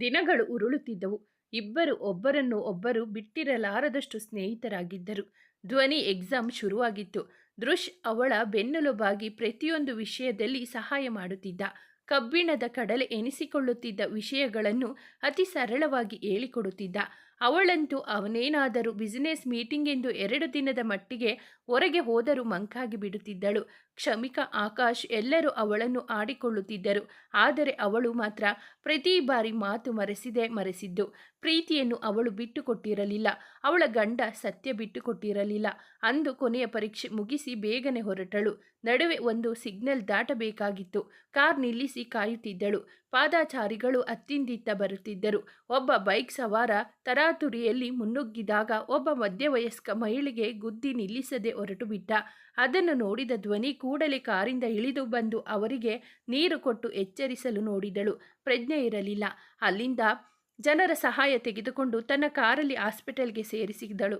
ದಿನಗಳು ಉರುಳುತ್ತಿದ್ದವು. ಇಬ್ಬರು ಒಬ್ಬರನ್ನು ಒಬ್ಬರು ಬಿಟ್ಟಿರಲಾರದಷ್ಟು ಸ್ನೇಹಿತರಾಗಿದ್ದರು. ಧ್ವನಿ ಎಕ್ಸಾಮ್ ಶುರುವಾಗಿತ್ತು. ದೃಶ್ ಅವಳ ಬೆನ್ನೆಲುಬಾಗಿ ಪ್ರತಿಯೊಂದು ವಿಷಯದಲ್ಲಿ ಸಹಾಯ ಮಾಡುತ್ತಿದ್ದ. ಕಬ್ಬಿಣದ ಕಡಲೆ ಎನಿಸಿಕೊಳ್ಳುತ್ತಿದ್ದ ವಿಷಯಗಳನ್ನು ಅತಿ ಸರಳವಾಗಿ ಹೇಳಿಕೊಡುತ್ತಿದ್ದ. ಅವಳಂತೂ ಅವನೇನಾದರೂ ಬಿಸಿನೆಸ್ ಮೀಟಿಂಗ್ ಎಂದು ಎರಡು ದಿನದ ಮಟ್ಟಿಗೆ ಹೊರಗೆ ಹೋದರೂ ಮಂಕಾಗಿ ಬಿಡುತ್ತಿದ್ದಳು ಕ್ಷಮಿಕ ಆಕಾಶ್ ಎಲ್ಲರೂ ಅವಳನ್ನು ಆಡಿಕೊಳ್ಳುತ್ತಿದ್ದರು. ಆದರೆ ಅವಳು ಮಾತ್ರ ಪ್ರತಿ ಬಾರಿ ಮಾತು ಮರೆಸಿದೆ ಮರೆಸಿದ್ದು. ಪ್ರೀತಿಯನ್ನು ಅವಳು ಬಿಟ್ಟುಕೊಟ್ಟಿರಲಿಲ್ಲ. ಅವಳ ಗಂಡ ಸತ್ಯ ಬಿಟ್ಟುಕೊಟ್ಟಿರಲಿಲ್ಲ. ಅಂದು ಕೊನೆಯ ಪರೀಕ್ಷೆ ಮುಗಿಸಿ ಬೇಗನೆ ಹೊರಟಳು. ನಡುವೆ ಒಂದು ಸಿಗ್ನಲ್ ದಾಟಬೇಕಾಗಿತ್ತು. ಕಾರ್ ನಿಲ್ಲಿಸಿ ಕಾಯುತ್ತಿದ್ದಳು. ಪಾದಾಚಾರಿಗಳು ಅತ್ತಿಂದಿತ್ತ ಬರುತ್ತಿದ್ದರು. ಒಬ್ಬ ಬೈಕ್ ಸವಾರ ತರಾತುರಿಯಲ್ಲಿ ಮುನ್ನುಗ್ಗಿದಾಗ ಒಬ್ಬ ಮಧ್ಯವಯಸ್ಕ ಮಹಿಳೆಗೆ ಗುದ್ದಿ ನಿಲ್ಲಿಸದೆ ಹೊರಟು ಬಿಟ್ಟ ಅದನ್ನು ನೋಡಿದ ಧ್ವನಿ ಕೂಡಲೇ ಕಾರಿಂದ ಇಳಿದು ಬಂದು ಅವರಿಗೆ ನೀರು ಕೊಟ್ಟು ಎಚ್ಚರಿಸಲು ನೋಡಿದಳು. ಪ್ರಜ್ಞೆ ಇರಲಿಲ್ಲ. ಅಲ್ಲಿಂದ ಜನರ ಸಹಾಯ ತೆಗೆದುಕೊಂಡು ತನ್ನ ಕಾರಲ್ಲಿ ಹಾಸ್ಪಿಟಲ್ಗೆ ಸೇರಿಸಿದಳು.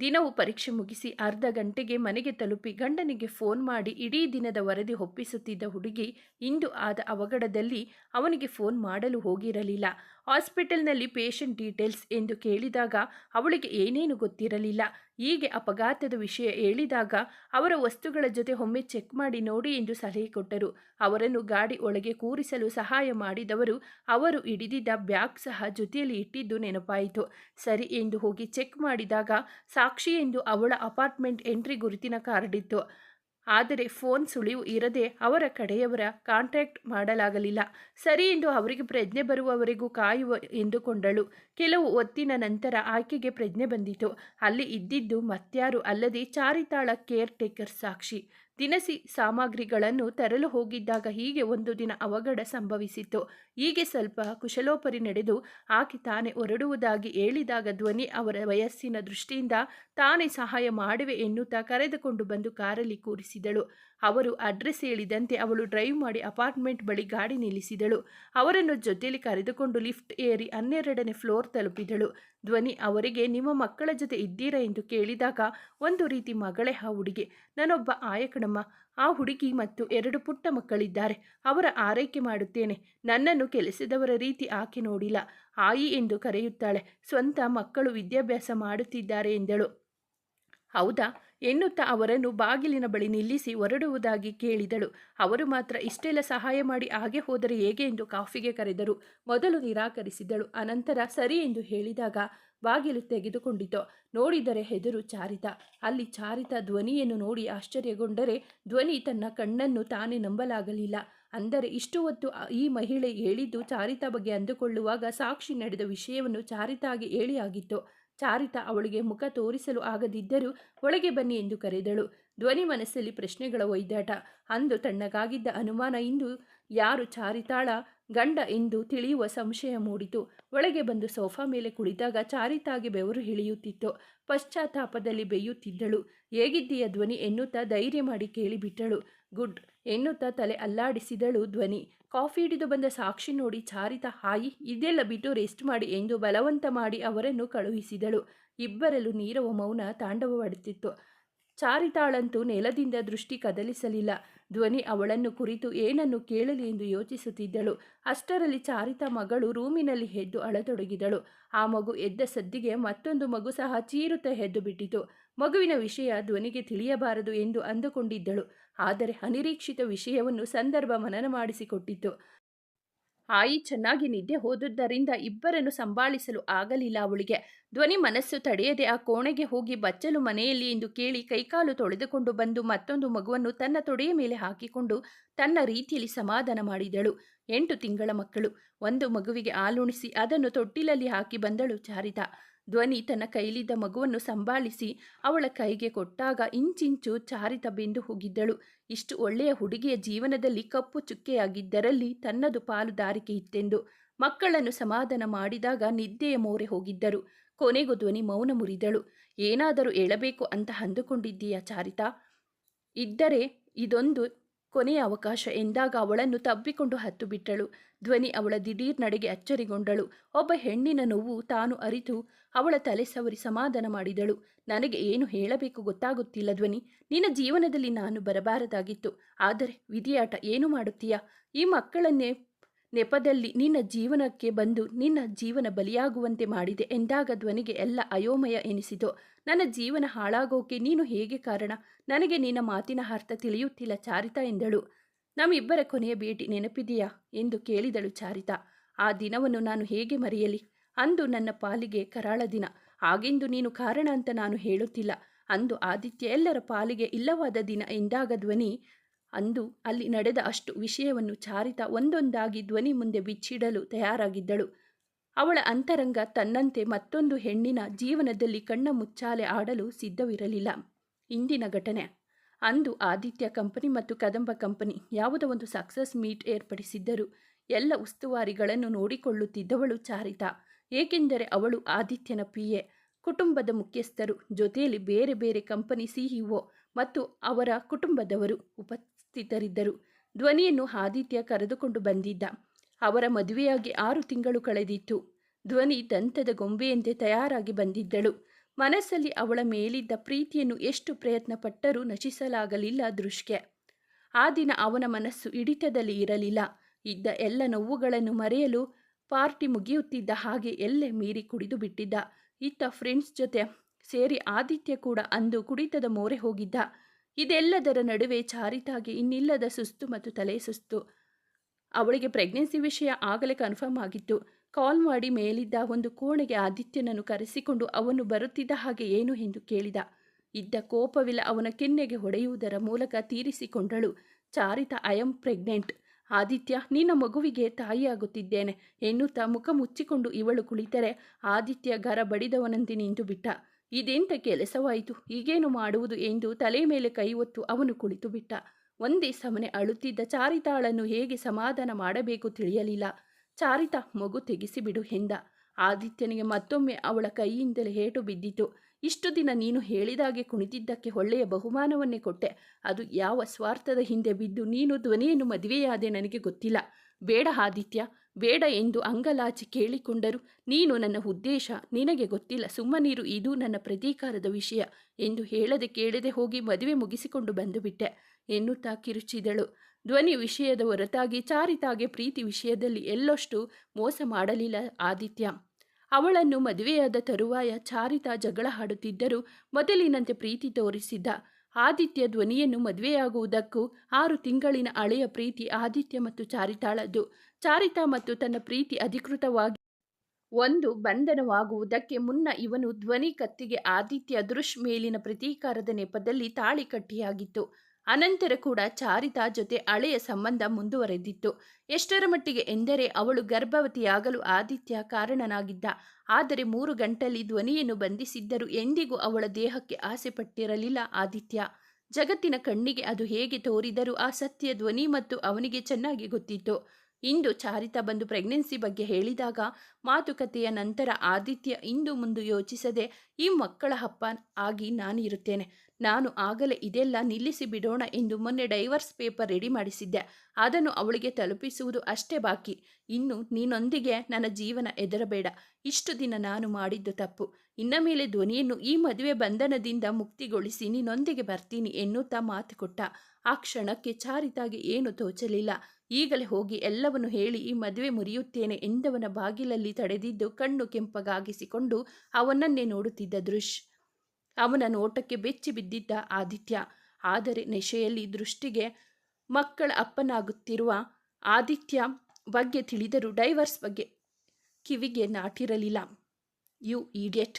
ದಿನವು ಪರೀಕ್ಷೆ ಮುಗಿಸಿ ಅರ್ಧ ಗಂಟೆಗೆ ಮನೆಗೆ ತಲುಪಿ ಗಂಡನಿಗೆ ಫೋನ್ ಮಾಡಿ ಇಡೀ ದಿನದ ವರದಿ ಒಪ್ಪಿಸುತ್ತಿದ್ದ ಹುಡುಗಿ ಇಂದು ಆದ ಅವಘಡದಲ್ಲಿ ಅವನಿಗೆ ಫೋನ್ ಮಾಡಲು ಹೋಗಿರಲಿಲ್ಲ. ಹಾಸ್ಪಿಟಲ್ನಲ್ಲಿ ಪೇಷಂಟ್ ಡೀಟೇಲ್ಸ್ ಎಂದು ಕೇಳಿದಾಗ ಅವಳಿಗೆ ಏನೇನು ಗೊತ್ತಿರಲಿಲ್ಲ. ಹೀಗೆ ಅಪಘಾತದ ವಿಷಯ ಹೇಳಿದಾಗ ಅವರ ವಸ್ತುಗಳ ಜೊತೆ ಒಮ್ಮೆ ಚೆಕ್ ಮಾಡಿ ನೋಡಿ ಎಂದು ಸಲಹೆ ಕೊಟ್ಟರು. ಅವರನ್ನು ಗಾಡಿ ಒಳಗೆ ಕೂರಿಸಲು ಸಹಾಯ ಮಾಡಿದವರು ಅವರು ಹಿಡಿದಿದ್ದ ಬ್ಯಾಗ್ ಸಹ ಜೊತೆಯಲ್ಲಿ ಇಟ್ಟಿದ್ದು ನೆನಪಾಯಿತು. ಸರಿ ಎಂದು ಹೋಗಿ ಚೆಕ್ ಮಾಡಿದಾಗ ಸಾಕ್ಷಿ ಎಂದು ಅವಳ ಅಪಾರ್ಟ್ಮೆಂಟ್ ಎಂಟ್ರಿ ಗುರುತಿನ ಕಾರ್ಡ್ ಇತ್ತು. ಆದರೆ ಫೋನ್ ಸುಳಿವು ಇರದೆ ಅವರ ಕಡೆಯವರ ಕಾಂಟ್ಯಾಕ್ಟ್ ಮಾಡಲಾಗಲಿಲ್ಲ. ಸರಿ ಎಂದು ಅವರಿಗೆ ಪ್ರಜ್ಞೆ ಬರುವವರೆಗೂ ಕಾಯುವ ಎಂದುಕೊಂಡಳು. ಕೆಲವು ಹೊತ್ತಿನ ನಂತರ ಆಕೆಗೆ ಪ್ರಜ್ಞೆ ಬಂದಿತು. ಅಲ್ಲಿ ಇದ್ದಿದ್ದು ಮತ್ಯಾರು ಅಲ್ಲದೆ ಚಾರಿತಾಳ ಕೇರ್ ಟೇಕರ್ ಸಾಕ್ಷಿ. ದಿನಸಿ ಸಾಮಗ್ರಿಗಳನ್ನು ತರಲು ಹೋಗಿದ್ದಾಗ ಹೀಗೆ ಒಂದು ದಿನ ಅವಘಡ ಸಂಭವಿಸಿತ್ತು. ಹೀಗೆ ಸ್ವಲ್ಪ ಕುಶಲೋಪರಿ ನಡೆದು ಆಕೆ ತಾನೇ ಹೊರಡುವುದಾಗಿ ಹೇಳಿದಾಗ ಧ್ವನಿ ಅವರ ವಯಸ್ಸಿನ ದೃಷ್ಟಿಯಿಂದ ತಾನೇ ಸಹಾಯ ಮಾಡುವೆ ಎನ್ನುತ್ತಾ ಕರೆದುಕೊಂಡು ಬಂದು ಕಾರಲ್ಲಿ ಕೂರಿಸಿದಳು. ಅವರು ಅಡ್ರೆಸ್ ಹೇಳಿದಂತೆ ಅವಳು ಡ್ರೈವ್ ಮಾಡಿ ಅಪಾರ್ಟ್ಮೆಂಟ್ ಬಳಿ ಗಾಡಿ ನಿಲ್ಲಿಸಿದಳು. ಅವರನ್ನು ಜೊತೆಯಲ್ಲಿ ಕರೆದುಕೊಂಡು ಲಿಫ್ಟ್ ಏರಿ ಹನ್ನೆರಡನೇ ಫ್ಲೋರ್ ತಲುಪಿದಳು. ಧ್ವನಿ ಅವರಿಗೆ, ನಿಮ್ಮ ಮಕ್ಕಳ ಜೊತೆ ಇದ್ದೀರಾ? ಎಂದು ಕೇಳಿದಾಗ ಒಂದು ರೀತಿ ಮಗಳೇ, ಆ ಹುಡುಗಿ. ನಾನೊಬ್ಬ ಆಯಕಣಮ್ಮ ಆ ಹುಡುಗಿ ಮತ್ತು ಎರಡು ಪುಟ್ಟ ಮಕ್ಕಳಿದ್ದಾರೆ. ಅವರ ಆರೈಕೆ ಮಾಡುತ್ತೇನೆ. ನನ್ನನ್ನು ಕೆಲಸದವರ ರೀತಿ ಆಕೆ ನೋಡಿಲ್ಲ. ಆಯಿ ಎಂದು ಕರೆಯುತ್ತಾಳೆ. ಸ್ವಂತ ಮಕ್ಕಳು ವಿದ್ಯಾಭ್ಯಾಸ ಮಾಡುತ್ತಿದ್ದಾರೆ ಎಂದಳು. ಹೌದಾ? ಎನ್ನುತ್ತಾ ಅವರನ್ನು ಬಾಗಿಲಿನ ಬಳಿ ನಿಲ್ಲಿಸಿ ಹೊರಡುವುದಾಗಿ ಕೇಳಿದಳು. ಅವರು ಮಾತ್ರ ಇಷ್ಟೆಲ್ಲ ಸಹಾಯ ಮಾಡಿ ಹಾಗೆ ಹೋದರೆ ಹೇಗೆ ಎಂದು ಕಾಫಿಗೆ ಕರೆದರು. ಮೊದಲು ನಿರಾಕರಿಸಿದಳು. ಅನಂತರ ಸರಿ ಎಂದು ಹೇಳಿದಾಗ ಬಾಗಿಲು ತೆಗೆದುಕೊಂಡಿತು. ನೋಡಿದರೆ ಹೆದರು ಚಾರಿತ. ಅಲ್ಲಿ ಚಾರಿತ ಧ್ವನಿಯನ್ನು ನೋಡಿ ಆಶ್ಚರ್ಯಗೊಂಡರೆ ಧ್ವನಿ ತನ್ನ ಕಣ್ಣನ್ನು ತಾನೇ ನಂಬಲಾಗಲಿಲ್ಲ. ಅಂದರೆ ಇಷ್ಟು ಹೊತ್ತು ಈ ಮಹಿಳೆ ಹೇಳಿದ್ದು ಚಾರಿತ ಬಗ್ಗೆ ಅಂದುಕೊಳ್ಳುವಾಗ ಸಾಕ್ಷಿ ನಡೆದ ವಿಷಯವನ್ನು ಚಾರಿತಾಗಿ ಹೇಳಿ ಆಗಿತ್ತು. ಚಾರಿತ ಅವಳಿಗೆ ಮುಖ ತೋರಿಸಲು ಆಗದಿದ್ದರೂ ಒಳಗೆ ಬನ್ನಿ ಎಂದು ಕರೆದಳು. ಧ್ವನಿ ಮನಸ್ಸಲ್ಲಿ ಪ್ರಶ್ನೆಗಳ ಒಯ್ದಾಟ. ಅಂದು ತಣ್ಣಗಾಗಿದ್ದ ಅನುಮಾನ ಇಂದು ಯಾರು ಚಾರಿತಾಳ ಗಂಡ ಎಂದು ತಿಳಿಯುವ ಸಂಶಯ ಮೂಡಿತು. ಒಳಗೆ ಬಂದು ಸೋಫಾ ಮೇಲೆ ಕುಳಿತಾಗ ಚಾರಿತಾಗಿ ಬೆವರು ಹಿಳಿಯುತ್ತಿತ್ತು. ಪಶ್ಚಾತ್ತಾಪದಲ್ಲಿ ಬೇಯುತ್ತಿದ್ದಳು. ಹೇಗಿದ್ದೀಯ ಧ್ವನಿ ಎನ್ನುತ್ತಾ ಧೈರ್ಯ ಮಾಡಿ ಕೇಳಿಬಿಟ್ಟಳು. ಗುಡ್ ಎನ್ನುತ್ತಾ ತಲೆ ಅಲ್ಲಾಡಿಸಿದಳು ಧ್ವನಿ. ಕಾಫಿ ಹಿಡಿದು ಬಂದ ಸಾಕ್ಷಿ ನೋಡಿ ಚಾರಿತ, ಹಾಯಿ, ಇದೆಲ್ಲ ಬಿಟ್ಟು ರೆಸ್ಟ್ ಮಾಡಿ ಎಂದು ಬಲವಂತ ಮಾಡಿ ಅವರನ್ನು ಕಳುಹಿಸಿದಳು. ಇಬ್ಬರಲ್ಲೂ ನೀರವ ಮೌನ ತಾಂಡವವಾಡುತ್ತಿತ್ತು. ಚಾರಿತಾಳಂತೂ ನೆಲದಿಂದ ದೃಷ್ಟಿ ಕದಲಿಸಲಿಲ್ಲ. ಧ್ವನಿ ಅವಳನ್ನು ಕುರಿತು ಏನನ್ನು ಕೇಳಲಿ ಎಂದು ಯೋಚಿಸುತ್ತಿದ್ದಳು. ಅಷ್ಟರಲ್ಲಿ ಚಾರಿತ ಮಗಳು ರೂಮಿನಲ್ಲಿ ಎದ್ದು ಅಳತೊಡಗಿದಳು. ಆ ಮಗು ಎದ್ದ ಸದ್ದಿಗೆ ಮತ್ತೊಂದು ಮಗು ಸಹ ಚೀರುತ್ತ ಹೆದ್ದು ಬಿಟ್ಟಿತು. ಮಗುವಿನ ವಿಷಯ ಧ್ವನಿಗೆ ತಿಳಿಯಬಾರದು ಎಂದು ಅಂದುಕೊಂಡಿದ್ದಳು. ಆದರೆ ಅನಿರೀಕ್ಷಿತ ವಿಷಯವನ್ನು ಸಂದರ್ಭ ಮನನ ಮಾಡಿಸಿಕೊಟ್ಟಿತು. ಆಯಿ ಚೆನ್ನಾಗಿ ನಿದ್ದೆ ಹೋದುದರಿಂದ ಇಬ್ಬರನ್ನು ಸಂಭಾಳಿಸಲು ಆಗಲಿಲ್ಲ ಅವಳಿಗೆ. ಧ್ವನಿ ಮನಸ್ಸು ತಡೆಯದೆ ಆ ಕೋಣೆಗೆ ಹೋಗಿ ಬಚ್ಚಲು ಮನೆಯಲ್ಲಿ ಎಂದು ಕೇಳಿ ಕೈಕಾಲು ತೊಳೆದುಕೊಂಡು ಬಂದು ಮತ್ತೊಂದು ಮಗುವನ್ನು ತನ್ನ ತೊಡೆಯ ಮೇಲೆ ಹಾಕಿಕೊಂಡು ತನ್ನ ರೀತಿಯಲ್ಲಿ ಸಮಾಧಾನ ಮಾಡಿದಳು. ಎಂಟು ತಿಂಗಳ ಮಕ್ಕಳು. ಒಂದು ಮಗುವಿಗೆ ಹಾಲುಣಿಸಿ ಅದನ್ನು ತೊಟ್ಟಿಲಲ್ಲಿ ಹಾಕಿ ಬಂದಳು ಚಾರಿತಾ. ಧ್ವನಿ ತನ್ನ ಕೈಲಿದ್ದ ಮಗುವನ್ನು ಸಂಭಾಳಿಸಿ ಅವಳ ಕೈಗೆ ಕೊಟ್ಟಾಗ ಇಂಚಿಂಚು ಚಾರಿತ ಬೆಂದು ಹೋಗಿದ್ದಳು. ಇಷ್ಟು ಒಳ್ಳೆಯ ಹುಡುಗಿಯ ಜೀವನದಲ್ಲಿ ಕಪ್ಪು ಚುಕ್ಕೆಯಾಗಿದ್ದರಲ್ಲಿ ತನ್ನದು ಪಾಲುದಾರಿಕೆ ಇತ್ತೆಂದು ಮಕ್ಕಳನ್ನು ಸಮಾಧಾನ ಮಾಡಿದಾಗ ನಿದ್ದೆಯ ಮೋರೆ ಹೋಗಿದ್ದರು. ಕೊನೆಗೂ ಧ್ವನಿ ಮೌನ ಮುರಿದಳು. ಏನಾದರೂ ಹೇಳಬೇಕು ಅಂತ ಅಂದುಕೊಂಡಿದ್ದೀಯಾ ಚಾರಿತಾ? ಇದ್ದರೆ ಇದೊಂದು ಕೊನೆಯ ಅವಕಾಶ ಎಂದಾಗ ಅವಳನ್ನು ತಬ್ಬಿಕೊಂಡು ಹತ್ತು ಬಿಟ್ಟಳು ಧ್ವನಿ ಅವಳ ದಿಢೀರ್ ನಡೆಗೆ ಅಚ್ಚರಿಗೊಂಡಳು. ಒಬ್ಬ ಹೆಣ್ಣಿನ ನೋವು ತಾನು ಅರಿತು ಅವಳ ತಲೆ ಸವರಿ ಸಮಾಧಾನ ಮಾಡಿದಳು. ನನಗೆ ಏನು ಹೇಳಬೇಕು ಗೊತ್ತಾಗುತ್ತಿಲ್ಲ ಧ್ವನಿ. ನಿನ್ನ ಜೀವನದಲ್ಲಿ ನಾನು ಬರಬಾರದಾಗಿತ್ತು. ಆದರೆ ವಿಧಿಯಾಟ ಏನು ಮಾಡುತ್ತೀಯಾ? ಈ ಮಕ್ಕಳನ್ನೇ ನೆಪದಲ್ಲಿ ನಿನ್ನ ಜೀವನಕ್ಕೆ ಬಂದು ನಿನ್ನ ಜೀವನ ಬಲಿಯಾಗುವಂತೆ ಮಾಡಿದೆ ಎಂದಾಗ ಧ್ವನಿಗೆ ಎಲ್ಲ ಅಯೋಮಯ ಎನಿಸಿತು. ನನ್ನ ಜೀವನ ಹಾಳಾಗೋಕೆ ನೀನು ಹೇಗೆ ಕಾರಣ? ನನಗೆ ನಿನ್ನ ಮಾತಿನ ಅರ್ಥ ತಿಳಿಯುತ್ತಿಲ್ಲ ಚಾರಿತ ಎಂದಳು. ನಮ್ಮಿಬ್ಬರ ಕೊನೆಯ ಭೇಟಿ ನೆನಪಿದೆಯಾ? ಎಂದು ಕೇಳಿದಳು ಚಾರಿತ. ಆ ದಿನವನ್ನು ನಾನು ಹೇಗೆ ಮರೆಯಲಿ? ಅಂದು ನನ್ನ ಪಾಲಿಗೆ ಕರಾಳ ದಿನ. ಹಾಗೆಂದು ನೀನು ಕಾರಣ ಅಂತ ನಾನು ಹೇಳುತ್ತಿಲ್ಲ. ಅಂದು ಆದಿತ್ಯ ಎಲ್ಲರ ಪಾಲಿಗೆ ಇಲ್ಲವಾದ ದಿನ ಎಂದಾಗ ಧ್ವನಿ ಅಂದು ಅಲ್ಲಿ ನಡೆದ ಅಷ್ಟು ವಿಷಯವನ್ನು ಚಾರಿತ ಒಂದೊಂದಾಗಿ ಧ್ವನಿ ಮುಂದೆ ಬಿಚ್ಚಿಡಲು ತಯಾರಾಗಿದ್ದಳು. ಅವಳ ಅಂತರಂಗ ತನ್ನಂತೆ ಮತ್ತೊಂದು ಹೆಣ್ಣಿನ ಜೀವನದಲ್ಲಿ ಕಣ್ಣ ಮುಚ್ಚಾಲೆ ಆಡಲು ಸಿದ್ಧವಿರಲಿಲ್ಲ. ಇಂದಿನ ಘಟನೆ. ಅಂದು ಆದಿತ್ಯ ಕಂಪನಿ ಮತ್ತು ಕದಂಬ ಕಂಪನಿ ಯಾವುದೋ ಒಂದು ಸಕ್ಸಸ್ ಮೀಟ್ ಏರ್ಪಡಿಸಿದ್ದರು. ಎಲ್ಲ ಉಸ್ತುವಾರಿಗಳನ್ನು ನೋಡಿಕೊಳ್ಳುತ್ತಿದ್ದವಳು ಚಾರಿತಾ. ಏಕೆಂದರೆ ಅವಳು ಆದಿತ್ಯನ ಪಿಎ ಕುಟುಂಬದ ಮುಖ್ಯಸ್ಥರು, ಜೊತೆಯಲ್ಲಿ ಬೇರೆ ಬೇರೆ ಕಂಪನಿ ಸಿಇಒ ಮತ್ತು ಅವರ ಕುಟುಂಬದವರು ಉಪಸ್ಥಿತರಿದ್ದರು ಧ್ವನಿಯನ್ನು ಆದಿತ್ಯ ಕರೆದುಕೊಂಡು ಬಂದಿದ್ದ. ಅವರ ಮದುವೆಯಾಗಿ ಆರು ತಿಂಗಳು ಕಳೆದಿತ್ತು. ಧ್ವನಿ ದಂತದ ಗೊಂಬೆಯಂತೆ ತಯಾರಾಗಿ ಬಂದಿದ್ದಳು. ಮನಸ್ಸಲ್ಲಿ ಅವಳ ಮೇಲಿದ್ದ ಪ್ರೀತಿಯನ್ನು ಎಷ್ಟು ಪ್ರಯತ್ನ ಪಟ್ಟರೂ ನಶಿಸಲಾಗಲಿಲ್ಲ ದೃಶ್ಯ. ಆ ದಿನ ಅವನ ಮನಸ್ಸು ಹಿಡಿತದಲ್ಲಿ ಇರಲಿಲ್ಲ. ಇದ್ದ ಎಲ್ಲ ನೋವುಗಳನ್ನು ಮರೆಯಲು ಪಾರ್ಟಿ ಮುಗಿಯುತ್ತಿದ್ದ ಹಾಗೆ ಎಲ್ಲೆ ಮೀರಿ ಕುಡಿದು ಬಿಟ್ಟಿದ್ದ. ಇತ್ತ ಫ್ರೆಂಡ್ಸ್ ಜೊತೆ ಸೇರಿ ಆದಿತ್ಯ ಕೂಡ ಅಂದು ಕುಡಿತದ ಮೋರೆ ಹೋಗಿದ್ದ. ಇದೆಲ್ಲದರ ನಡುವೆ ಚಾರಿತಾಗೆ ಇನ್ನಿಲ್ಲದ ಸುಸ್ತು ಮತ್ತು ತಲೆ ಸುಸ್ತು. ಅವಳಿಗೆ ಪ್ರೆಗ್ನೆನ್ಸಿ ವಿಷಯ ಆಗಲೇ ಕನ್ಫರ್ಮ್ ಆಗಿತ್ತು. ಕಾಲ್ ಮಾಡಿ ಮೇಲಿದ್ದ ಒಂದು ಕೋಣೆಗೆ ಆದಿತ್ಯನನ್ನು ಕರೆಸಿಕೊಂಡು ಅವನು ಬರುತ್ತಿದ್ದ ಹಾಗೆ ಏನು ಎಂದು ಕೇಳಿದ. ಇದ್ದ ಕೋಪವಿಲ್ಲ, ಅವನ ಕೆನ್ನೆಗೆ ಹೊಡೆಯುವುದರ ಮೂಲಕ ತೀರಿಸಿಕೊಂಡಳು. ಚಾರಿತ ಐ ಆಮ್ ಪ್ರೆಗ್ನೆಂಟ್ ಆದಿತ್ಯ, ನಿನ್ನ ಮಗುವಿಗೆ ತಾಯಿಯಾಗುತ್ತಿದ್ದೇನೆ. ಎನ್ನುತ್ತಾ ಮುಖ ಮುಚ್ಚಿಕೊಂಡು ಇವಳು ಕುಳಿತರೆ. ಆದಿತ್ಯ ಗರ ಬಡಿದವನಂತೆ ನಿಂತು ಬಿಟ್ಟ ಇದೆಂಥ ಕೆಲಸವಾಯಿತು? ಈಗೇನು ಮಾಡುವುದು ಎಂದು ತಲೆ ಮೇಲೆ ಕೈ ಒತ್ತು ಅವನು ಕುಳಿತು ಬಿಟ್ಟ. ಒಂದೇ ಸಮನೆ ಅಳುತ್ತಿದ್ದ ಚಾರಿತಾಳನ್ನು ಹೇಗೆ ಸಮಾಧಾನ ಮಾಡಬೇಕು ತಿಳಿಯಲಿಲ್ಲ. ಚಾರಿತಾ, ಮಗು ತೆಗೆಸಿಬಿಡು ಎಂದ. ಆದಿತ್ಯನಿಗೆ ಮತ್ತೊಮ್ಮೆ ಅವಳ ಕೈಯಿಂದಲೇ ಹೇಟು ಬಿದ್ದಿತು. ಇಷ್ಟು ದಿನ ನೀನು ಹೇಳಿದಾಗೆ ಕುಣಿತಿದ್ದಕ್ಕೆ ಒಳ್ಳೆಯ ಬಹುಮಾನವನ್ನೇ ಕೊಟ್ಟೆ. ಅದು ಯಾವ ಸ್ವಾರ್ಥದ ಹಿಂದೆ ಬಿದ್ದು ನೀನು ಧ್ವನಿಯನ್ನು ಮದುವೆಯಾದೆ ನನಗೆ ಗೊತ್ತಿಲ್ಲ. ಬೇಡ ಆದಿತ್ಯ, ಬೇಡ ಎಂದು ಅಂಗಲಾಚಿ ಕೇಳಿಕೊಂಡರು. ನೀನು ನನ್ನ ಉದ್ದೇಶ, ನಿನಗೆ ಗೊತ್ತಿಲ್ಲ. ಸುಮ್ಮನೀರು, ಇದು ನನ್ನ ಪ್ರತೀಕಾರದ ವಿಷಯ ಎಂದು ಹೇಳದೆ ಕೇಳದೆ ಹೋಗಿ ಮದುವೆ ಮುಗಿಸಿಕೊಂಡು ಬಂದುಬಿಟ್ಟೆ ಎನ್ನುತ್ತಾ ಕಿರುಚಿದಳು. ಧ್ವನಿ ವಿಷಯದ ಹೊರತಾಗಿ ಚಾರಿತಾಗೆ ಪ್ರೀತಿ ವಿಷಯದಲ್ಲಿ ಎಲ್ಲಷ್ಟು ಮೋಸ ಮಾಡಲಿಲ್ಲ ಆದಿತ್ಯ. ಅವಳನ್ನು ಮದುವೆಯಾದ ತರುವಾಯ ಚಾರಿತಾ ಜಗಳ ಹಾಡುತ್ತಿದ್ದರೂ ಮೊದಲಿನಂತೆ ಪ್ರೀತಿ ತೋರಿಸಿದ್ದ. ಆದಿತ್ಯ ಧ್ವನಿಯನ್ನು ಮದುವೆಯಾಗುವುದಕ್ಕೂ ಆರು ತಿಂಗಳಿನ ಹಳೆಯ ಪ್ರೀತಿ ಆದಿತ್ಯ ಮತ್ತು ಚಾರಿತಾಳದ್ದು. ಚಾರಿತಾ ಮತ್ತು ತನ್ನ ಪ್ರೀತಿ ಅಧಿಕೃತವಾಗಿ ಒಂದು ಬಂಧನವಾಗುವುದಕ್ಕೆ ಮುನ್ನ ಇವನು ಧ್ವನಿ ಕತ್ತಿಗೆ ಆದಿತ್ಯ ದೃಶ್ ಮೇಲಿನ ಪ್ರತೀಕಾರದ ನೆಪದಲ್ಲಿ ತಾಳಿ ಕಟ್ಟಿಯಾಗಿತ್ತು. ಅನಂತರ ಕೂಡ ಚಾರಿತಾ ಜೊತೆ ಹಳೆಯ ಸಂಬಂಧ ಮುಂದುವರೆದಿತ್ತು. ಎಷ್ಟರ ಮಟ್ಟಿಗೆ ಎಂದರೆ ಅವಳು ಗರ್ಭವತಿಯಾಗಲು ಆದಿತ್ಯ ಕಾರಣನಾಗಿದ್ದ. ಆದರೆ ಮೂರು ಗಂಟಲ್ಲಿ ಧ್ವನಿಯನ್ನು ಬಂಧಿಸಿದ್ದರೂ. ಎಂದಿಗೂ ಅವಳ ದೇಹಕ್ಕೆ ಆಸೆ ಪಟ್ಟಿರಲಿಲ್ಲ ಆದಿತ್ಯ. ಜಗತ್ತಿನ ಕಣ್ಣಿಗೆ ಅದು ಹೇಗೆ ತೋರಿದರೂ ಆ ಸತ್ಯ ಧ್ವನಿ ಮತ್ತು ಅವನಿಗೆ ಚೆನ್ನಾಗಿ ಗೊತ್ತಿತ್ತು. ಇಂದು ಚಾರಿತಾ ಬಂದು ಪ್ರೆಗ್ನೆನ್ಸಿ ಬಗ್ಗೆ ಹೇಳಿದಾಗ ಮಾತುಕತೆಯ ನಂತರ ಆದಿತ್ಯ ಇಂದು ಮುಂದೆ ಯೋಚಿಸದೆ, ಈ ಮಕ್ಕಳ ಹಪ್ಪ ಆಗಿ ನಾನಿರುತ್ತೇನೆ. ನಾನು ಆಗಲೇ ಇದೆಲ್ಲ ನಿಲ್ಲಿಸಿ ಬಿಡೋಣ ಎಂದು ಮೊನ್ನೆ ಡೈವರ್ಸ್ ಪೇಪರ್ ರೆಡಿ ಮಾಡಿಸಿದ್ದೆ. ಅದನ್ನು ಅವಳಿಗೆ ತಲುಪಿಸುವುದು ಅಷ್ಟೇ ಬಾಕಿ. ಇನ್ನು ನೀನೊಂದಿಗೆ ನನ್ನ ಜೀವನ ಎದರಬೇಡ ಇಷ್ಟು ದಿನ ನಾನು ಮಾಡಿದ್ದು ತಪ್ಪು. ಇನ್ನ ಮೇಲೆ ಧ್ವನಿಯನ್ನು ಈ ಮದುವೆ ಬಂಧನದಿಂದ ಮುಕ್ತಿಗೊಳಿಸಿ ನೀನೊಂದಿಗೆ ಬರ್ತೀನಿ ಎನ್ನುತ್ತಾ ಮಾತು ಕೊಟ್ಟ. ಆ ಕ್ಷಣಕ್ಕೆ ಚಾರಿತಾಗಿ ಏನು ತೋಚಲಿಲ್ಲ. ಈಗಲೇ ಹೋಗಿ ಎಲ್ಲವನ್ನು ಹೇಳಿ ಈ ಮದುವೆ ಮುರಿಯುತ್ತೇನೆ ಎಂದವನ ಬಾಗಿಲಲ್ಲಿ ತಡೆದಿದ್ದು ಕಣ್ಣು ಕೆಂಪಗಾಗಿಸಿಕೊಂಡು ಅವನನ್ನೇ ನೋಡುತ್ತಿದ್ದ ದೃಶ್. ಅವನ ನೋಟಕ್ಕೆ ಬೆಚ್ಚಿ ಬಿದ್ದಿದ್ದ ಆದಿತ್ಯ. ಆದರೆ ನೆಶೆಯಲ್ಲಿ ದೃಷ್ಟಿಗೆ ಮಕ್ಕಳ ಅಪ್ಪನಾಗುತ್ತಿರುವ ಆದಿತ್ಯ ಬಗ್ಗೆ ತಿಳಿದರೂ ಡೈವರ್ಸ್ ಬಗ್ಗೆ ಕಿವಿಗೆ ನಾಟಿರಲಿಲ್ಲ. ಯು ಈಡಿಯಟ್,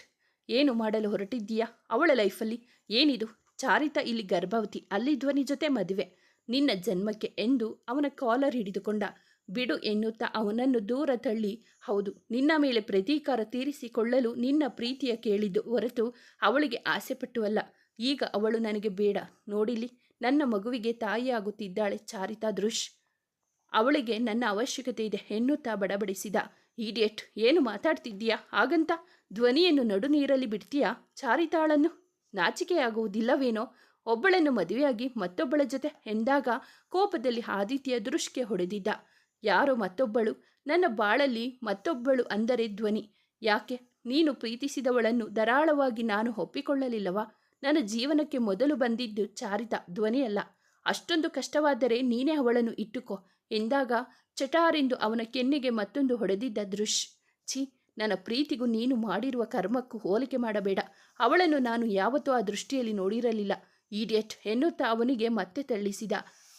ಏನು ಮಾಡಲು ಹೊರಟಿದ್ದೀಯಾ? ಅವಳ ಲೈಫಲ್ಲಿ ಏನಿದು? ಚಾರಿತ ಇಲ್ಲಿ ಗರ್ಭವತಿ, ಅಲ್ಲಿ ಧ್ವನಿ ಜೊತೆ ಮದುವೆ. ನಿನ್ನ ಜನ್ಮಕ್ಕೆ ಎಂದು ಅವನ ಕಾಲರ್ ಹಿಡಿದುಕೊಂಡ ಬಿಡು ಎನ್ನುತ್ತಾ ಅವನನ್ನು ದೂರ ತಳ್ಳಿ, ಹೌದು, ನಿನ್ನ ಮೇಲೆ ಪ್ರತೀಕಾರ ತೀರಿಸಿಕೊಳ್ಳಲು ನಿನ್ನ ಪ್ರೀತಿಯ ಕೇಳಿದ್ದು ಹೊರತು ಅವಳಿಗೆ ಆಸೆಪಟ್ಟು ಅಲ್ಲ ಈಗ ಅವಳು ನನಗೆ ಬೇಡ. ನೋಡಿಲಿ, ನನ್ನ ಮಗುವಿಗೆ ತಾಯಿಯಾಗುತ್ತಿದ್ದಾಳೆ ಚಾರಿತಾ ದೃಶ್ ಅವಳಿಗೆ ನನ್ನ ಅವಶ್ಯಕತೆ ಇದೆ ಎನ್ನುತ್ತಾ ಬಡಬಡಿಸಿದ. ಈಡಿಯಟ್, ಏನು ಮಾತಾಡ್ತಿದ್ದೀಯಾ? ಹಾಗಂತ ಧ್ವನಿಯನ್ನು ನಡು ನೀರಲ್ಲಿ ಬಿಡ್ತೀಯಾ? ಚಾರಿತಾಳನ್ನು ನಾಚಿಕೆಯಾಗುವುದಿಲ್ಲವೇನೋ? ಒಬ್ಬಳನ್ನು ಮದುವೆಯಾಗಿ ಮತ್ತೊಬ್ಬಳ ಜೊತೆ ಎಂದಾಗ ಕೋಪದಲ್ಲಿ ಆದಿತ್ಯ ದೃಷ್ಟಿಗೆ ಹೊಡೆದಿದ್ದ. ಯಾರೋ ಮತ್ತೊಬ್ಬಳು. ನನ್ನ ಬಾಳಲ್ಲಿ ಮತ್ತೊಬ್ಬಳು ಅಂದರೆ ಧ್ವನಿ. ಯಾಕೆ? ನೀನು ಪ್ರೀತಿಸಿದವಳನ್ನು ಧಾರಾಳವಾಗಿ ನಾನು ಒಪ್ಪಿಕೊಳ್ಳಲಿಲ್ಲವಾ? ನನ್ನ ಜೀವನಕ್ಕೆ ಮೊದಲು ಬಂದಿದ್ದು ಚಾರಿತ, ಧ್ವನಿಯಲ್ಲ. ಅಷ್ಟೊಂದು ಕಷ್ಟವಾದರೆ ನೀನೇ ಅವಳನ್ನು ಇಟ್ಟುಕೋ. ಎಂದಾಗ ಚಟಾರೆಂದು ಅವನ ಕೆನ್ನೆಗೆ ಮತ್ತೊಂದು ಹೊಡೆದಿದ್ದ ದೃಶ್. ಛೀ, ನನ್ನ ಪ್ರೀತಿಗೂ ನೀನು ಮಾಡಿರುವ ಕರ್ಮಕ್ಕೂ ಹೋಲಿಕೆ ಮಾಡಬೇಡ. ಅವಳನ್ನು ನಾನು ಯಾವತ್ತೂ ಆ ದೃಷ್ಟಿಯಲ್ಲಿ ನೋಡಿರಲಿಲ್ಲ. ಈಡಿಯಟ್ ಎನ್ನುತ್ತಾ ಅವನಿಗೆ ಮತ್ತೆ ತಳ್ಳಿಸಿದ.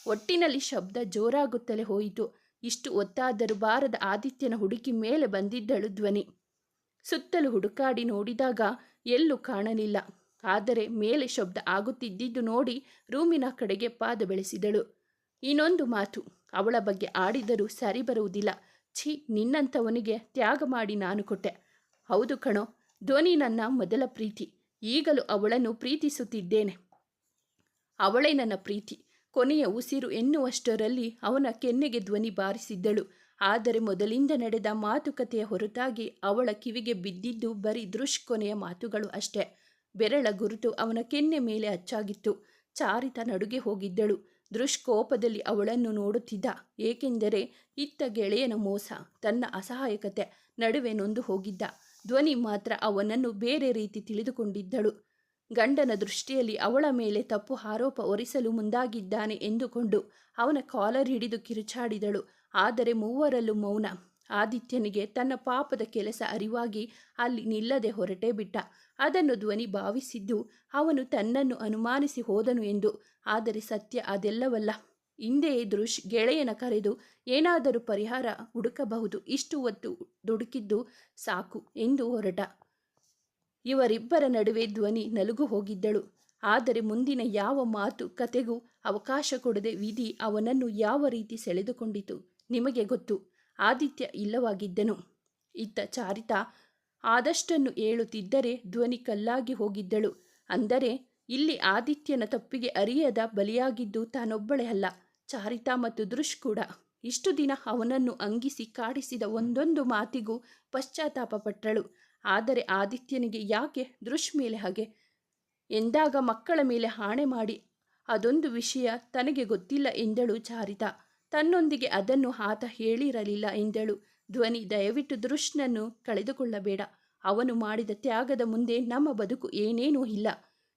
ಒಟ್ಟಿನಲ್ಲಿ ಶಬ್ದ ಜೋರಾಗುತ್ತಲೇ ಹೋಯಿತು. ಇಷ್ಟು ಒತ್ತಾದರೂ ಬಾರದ ಆದಿತ್ಯನ ಹುಡುಕಿ ಮೇಲೆ ಬಂದಿದ್ದಳು ಧ್ವನಿ. ಸುತ್ತಲೂ ಹುಡುಕಾಡಿ ನೋಡಿದಾಗ ಎಲ್ಲೂ ಕಾಣಲಿಲ್ಲ. ಆದರೆ ಮೇಲೆ ಶಬ್ದ ಆಗುತ್ತಿದ್ದಿದ್ದು ನೋಡಿ ರೂಮಿನ ಕಡೆಗೆ ಪಾದ ಬೆಳೆಸಿದಳು. ಇನ್ನೊಂದು ಮಾತು, ಅವಳ ಬಗ್ಗೆ ಆಡಿದರೂ ಸರಿ ಬರುವುದಿಲ್ಲ. ಛೀ, ನಿನ್ನಂಥವನಿಗೆ ತ್ಯಾಗ ಮಾಡಿ ನಾನು ಕೊಟ್ಟೆ. ಹೌದು ಕಣೋ, ಧ್ವನಿ ನನ್ನ ಮೊದಲ ಪ್ರೀತಿ. ಈಗಲೂ ಅವಳನ್ನು ಪ್ರೀತಿಸುತ್ತಿದ್ದೇನೆ. ಅವಳೇ ನನ್ನ ಪ್ರೀತಿ. ಕೊನೆಯ ಉಸಿರು ಎನ್ನುವಷ್ಟರಲ್ಲಿ ಅವನ ಕೆನ್ನೆಗೆ ಧ್ವನಿ ಬಾರಿಸಿದ್ದಳು. ಆದರೆ ಮೊದಲಿಂದ ನಡೆದ ಮಾತುಕತೆಯ ಹೊರತಾಗಿ ಅವಳ ಕಿವಿಗೆ ಬಿದ್ದಿದ್ದು ಬರೀ ದೃಶ್ ಕೊನೆಯ ಮಾತುಗಳು ಅಷ್ಟೇ. ಬೆರಳ ಗುರುತು ಅವನ ಕೆನ್ನೆ ಮೇಲೆ ಅಚ್ಚಾಗಿತ್ತು. ಚಾರಿತ ನಡುಗೆ ಹೋಗಿದ್ದಳು. ದೃಶ್ ಕೋಪದಲ್ಲಿ ಅವಳನ್ನು ನೋಡುತ್ತಿದ್ದ. ಏಕೆಂದರೆ ಇತ್ತ ಗೆಳೆಯನ ಮೋಸ, ತನ್ನ ಅಸಹಾಯಕತೆ, ನಡುವೆ ನೊಂದು ಹೋಗಿದ್ದ. ಧ್ವನಿ ಮಾತ್ರ ಅವನನ್ನು ಬೇರೆ ರೀತಿ ತಿಳಿದುಕೊಂಡಿದ್ದಳು. ಗಂಡನ ದೃಷ್ಟಿಯಲ್ಲಿ ಅವಳ ಮೇಲೆ ತಪ್ಪು ಆರೋಪ ಹೊರಿಸಲು ಮುಂದಾಗಿದ್ದಾನೆ ಎಂದುಕೊಂಡು ಅವನ ಕಾಲರ್ ಹಿಡಿದು ಕಿರುಚಾಡಿದಳು. ಆದರೆ ಮೂವರಲ್ಲೂ ಮೌನ. ಆದಿತ್ಯನಿಗೆ ತನ್ನ ಪಾಪದ ಕೆಲಸ ಅರಿವಾಗಿ ಅಲ್ಲಿ ನಿಲ್ಲದೆ ಹೊರಟೇ ಬಿಟ್ಟ. ಅದನ್ನು ಧ್ವನಿ ಭಾವಿಸಿದ್ದು ಅವನು ತನ್ನನ್ನು ಅನುಮಾನಿಸಿ ಹೋದನು ಎಂದು. ಆದರೆ ಸತ್ಯ ಅದೆಲ್ಲವಲ್ಲ. ಹಿಂದೆಯೇ ದೃಶ್ ಗೆಳೆಯನ ಕರೆದು, ಏನಾದರೂ ಪರಿಹಾರ ಹುಡುಕಬಹುದು. ಇಷ್ಟು ಹೊತ್ತು ದುಡುಕಿದ್ದು ಸಾಕು ಎಂದು ಹೊರಟ. ಇವರಿಬ್ಬರ ನಡುವೆ ಧ್ವನಿ ನಲುಗು ಹೋಗಿದ್ದಳು. ಆದರೆ ಮುಂದಿನ ಯಾವ ಮಾತು, ಕತೆಗೂ ಅವಕಾಶ ಕೊಡದೆ ವಿಧಿ ಅವನನ್ನು ಯಾವ ರೀತಿ ಸೆಳೆದುಕೊಂಡಿತು ನಿಮಗೆ ಗೊತ್ತು. ಆದಿತ್ಯ ಇಲ್ಲವಾಗಿದ್ದನು. ಇತ್ತ ಚಾರಿತ ಆದಷ್ಟನ್ನು ಏಳುತ್ತಿದ್ದರೆ ಧ್ವನಿ ಕಲ್ಲಾಗಿ ಹೋಗಿದ್ದಳು. ಅಂದರೆ, ಇಲ್ಲಿ ಆದಿತ್ಯನ ತಪ್ಪಿಗೆ ಅರಿಯದ ಬಲಿಯಾಗಿದ್ದು ತಾನೊಬ್ಬಳೇ ಅಲ್ಲ, ಚಾರಿತಾ ಮತ್ತು ದೃಶ್ ಕೂಡ. ಇಷ್ಟು ದಿನ ಅವನನ್ನು ಅಂಗಿಸಿ ಕಾಡಿಸಿದ ಒಂದೊಂದು ಮಾತಿಗೂ ಪಶ್ಚಾತ್ತಾಪ ಪಟ್ಟಳು ಆದರೆ ಆದಿತ್ಯನಿಗೆ ಯಾಕೆ ದೃಶ್ ಮೇಲೆ ಹಾಗೆ? ಎಂದಾಗ ಮಕ್ಕಳ ಮೇಲೆ ಹಾಣೆ ಮಾಡಿ, ಅದೊಂದು ವಿಷಯ ತನಗೆ ಗೊತ್ತಿಲ್ಲ ಎಂದಳು ಚಾರಿತಾ. ತನ್ನೊಂದಿಗೆ ಅದನ್ನು ಆತ ಹೇಳಿರಲಿಲ್ಲ ಎಂದಳು. ಧ್ವನಿ, ದಯವಿಟ್ಟು ದೃಶ್ನನ್ನು ಕಳೆದುಕೊಳ್ಳಬೇಡ. ಅವನು ಮಾಡಿದ ತ್ಯಾಗದ ಮುಂದೆ ನಮ್ಮ ಬದುಕು ಏನೇನೂ ಇಲ್ಲ.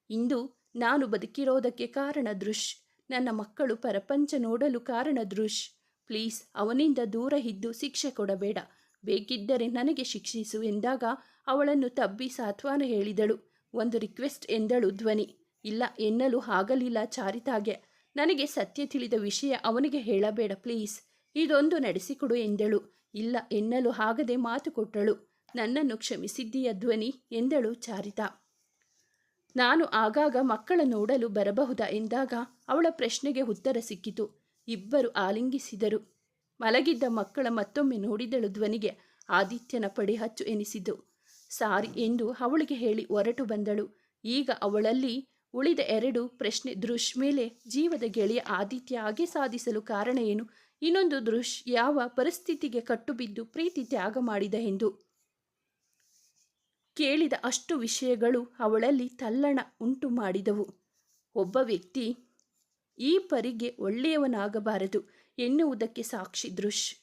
ಇಂದು ನಾನು ಬದುಕಿರೋದಕ್ಕೆ ಕಾರಣ ದೃಶ್. ನನ್ನ ಮಕ್ಕಳು ಪರಪಂಚ ನೋಡಲು ಕಾರಣ ದೃಶ್. ಪ್ಲೀಸ್, ಅವನಿಂದ ದೂರ ಇದ್ದು ಶಿಕ್ಷೆ ಕೊಡಬೇಡ. ಬೇಕಿದ್ದರೆ ನನಗೆ ಶಿಕ್ಷಿಸು ಎಂದಾಗ ಅವಳನ್ನು ತಬ್ಬಿ ಸಾತ್ವಾನ ಹೇಳಿದಳು. ಒಂದು ರಿಕ್ವೆಸ್ಟ್ ಎಂದಳು ಧ್ವನಿ. ಇಲ್ಲ, ಎನ್ನಲು ಆಗಲಿಲ್ಲ ಚಾರಿತಾಗೆ. ನನಗೆ ಸತ್ಯ ತಿಳಿದ ವಿಷಯ ಅವನಿಗೆ ಹೇಳಬೇಡ ಪ್ಲೀಸ್. ಇದೊಂದು ನಡೆಸಿಕೊಡು ಎಂದಳು. ಇಲ್ಲ, ಎನ್ನಲು ಆಗದೆ ಮಾತು ಕೊಟ್ಟಳು. ನನ್ನನ್ನು ಕ್ಷಮಿಸಿದ್ದೀಯ ಧ್ವನಿ ಎಂದಳು ಚಾರಿತಾ. ನಾನು ಆಗಾಗ ಮಕ್ಕಳ ನೋಡಲು ಬರಬಹುದ ಎಂದಾಗ ಅವಳ ಪ್ರಶ್ನೆಗೆ ಉತ್ತರ ಸಿಕ್ಕಿತು. ಇಬ್ಬರು ಆಲಿಂಗಿಸಿದರು. ಮಲಗಿದ್ದ ಮಕ್ಕಳ ಮತ್ತೊಮ್ಮೆ ನೋಡಿದಳು ಧ್ವನಿಗೆ. ಆದಿತ್ಯನ ಪಡಿ ಹಚ್ಚು ಎನಿಸಿತು. ಸಾರಿ ಎಂದು ಅವಳಿಗೆ ಹೇಳಿ ಹೊರಟು ಬಂದಳು. ಈಗ ಅವಳಲ್ಲಿ ಉಳಿದ ಎರಡು ಪ್ರಶ್ನೆ ದೃಶ್ ಮೇಲೆ ಜೀವದ ಗೆಳೆಯ ಆದಿತ್ಯ ಆಗಿ ಸಾಧಿಸಲು ಕಾರಣ ಏನು? ಇನ್ನೊಂದು ದೃಶ್ ಯಾವ ಪರಿಸ್ಥಿತಿಗೆ ಕಟ್ಟುಬಿದ್ದು ಪ್ರೀತಿ ತ್ಯಾಗ ಮಾಡಿದ ಎಂದು? ಕೇಳಿದ ಅಷ್ಟು ವಿಷಯಗಳು ಅವಳಲ್ಲಿ ತಲ್ಲಣ ಉಂಟು ಮಾಡಿದವು. ಒಬ್ಬ ವ್ಯಕ್ತಿ, ಈ ಪರಿಗೆ ಒಳ್ಳೆಯವನಾಗಬಾರದು ಎನ್ನುವುದಕ್ಕೆ ಸಾಕ್ಷಿ ದೃಶ್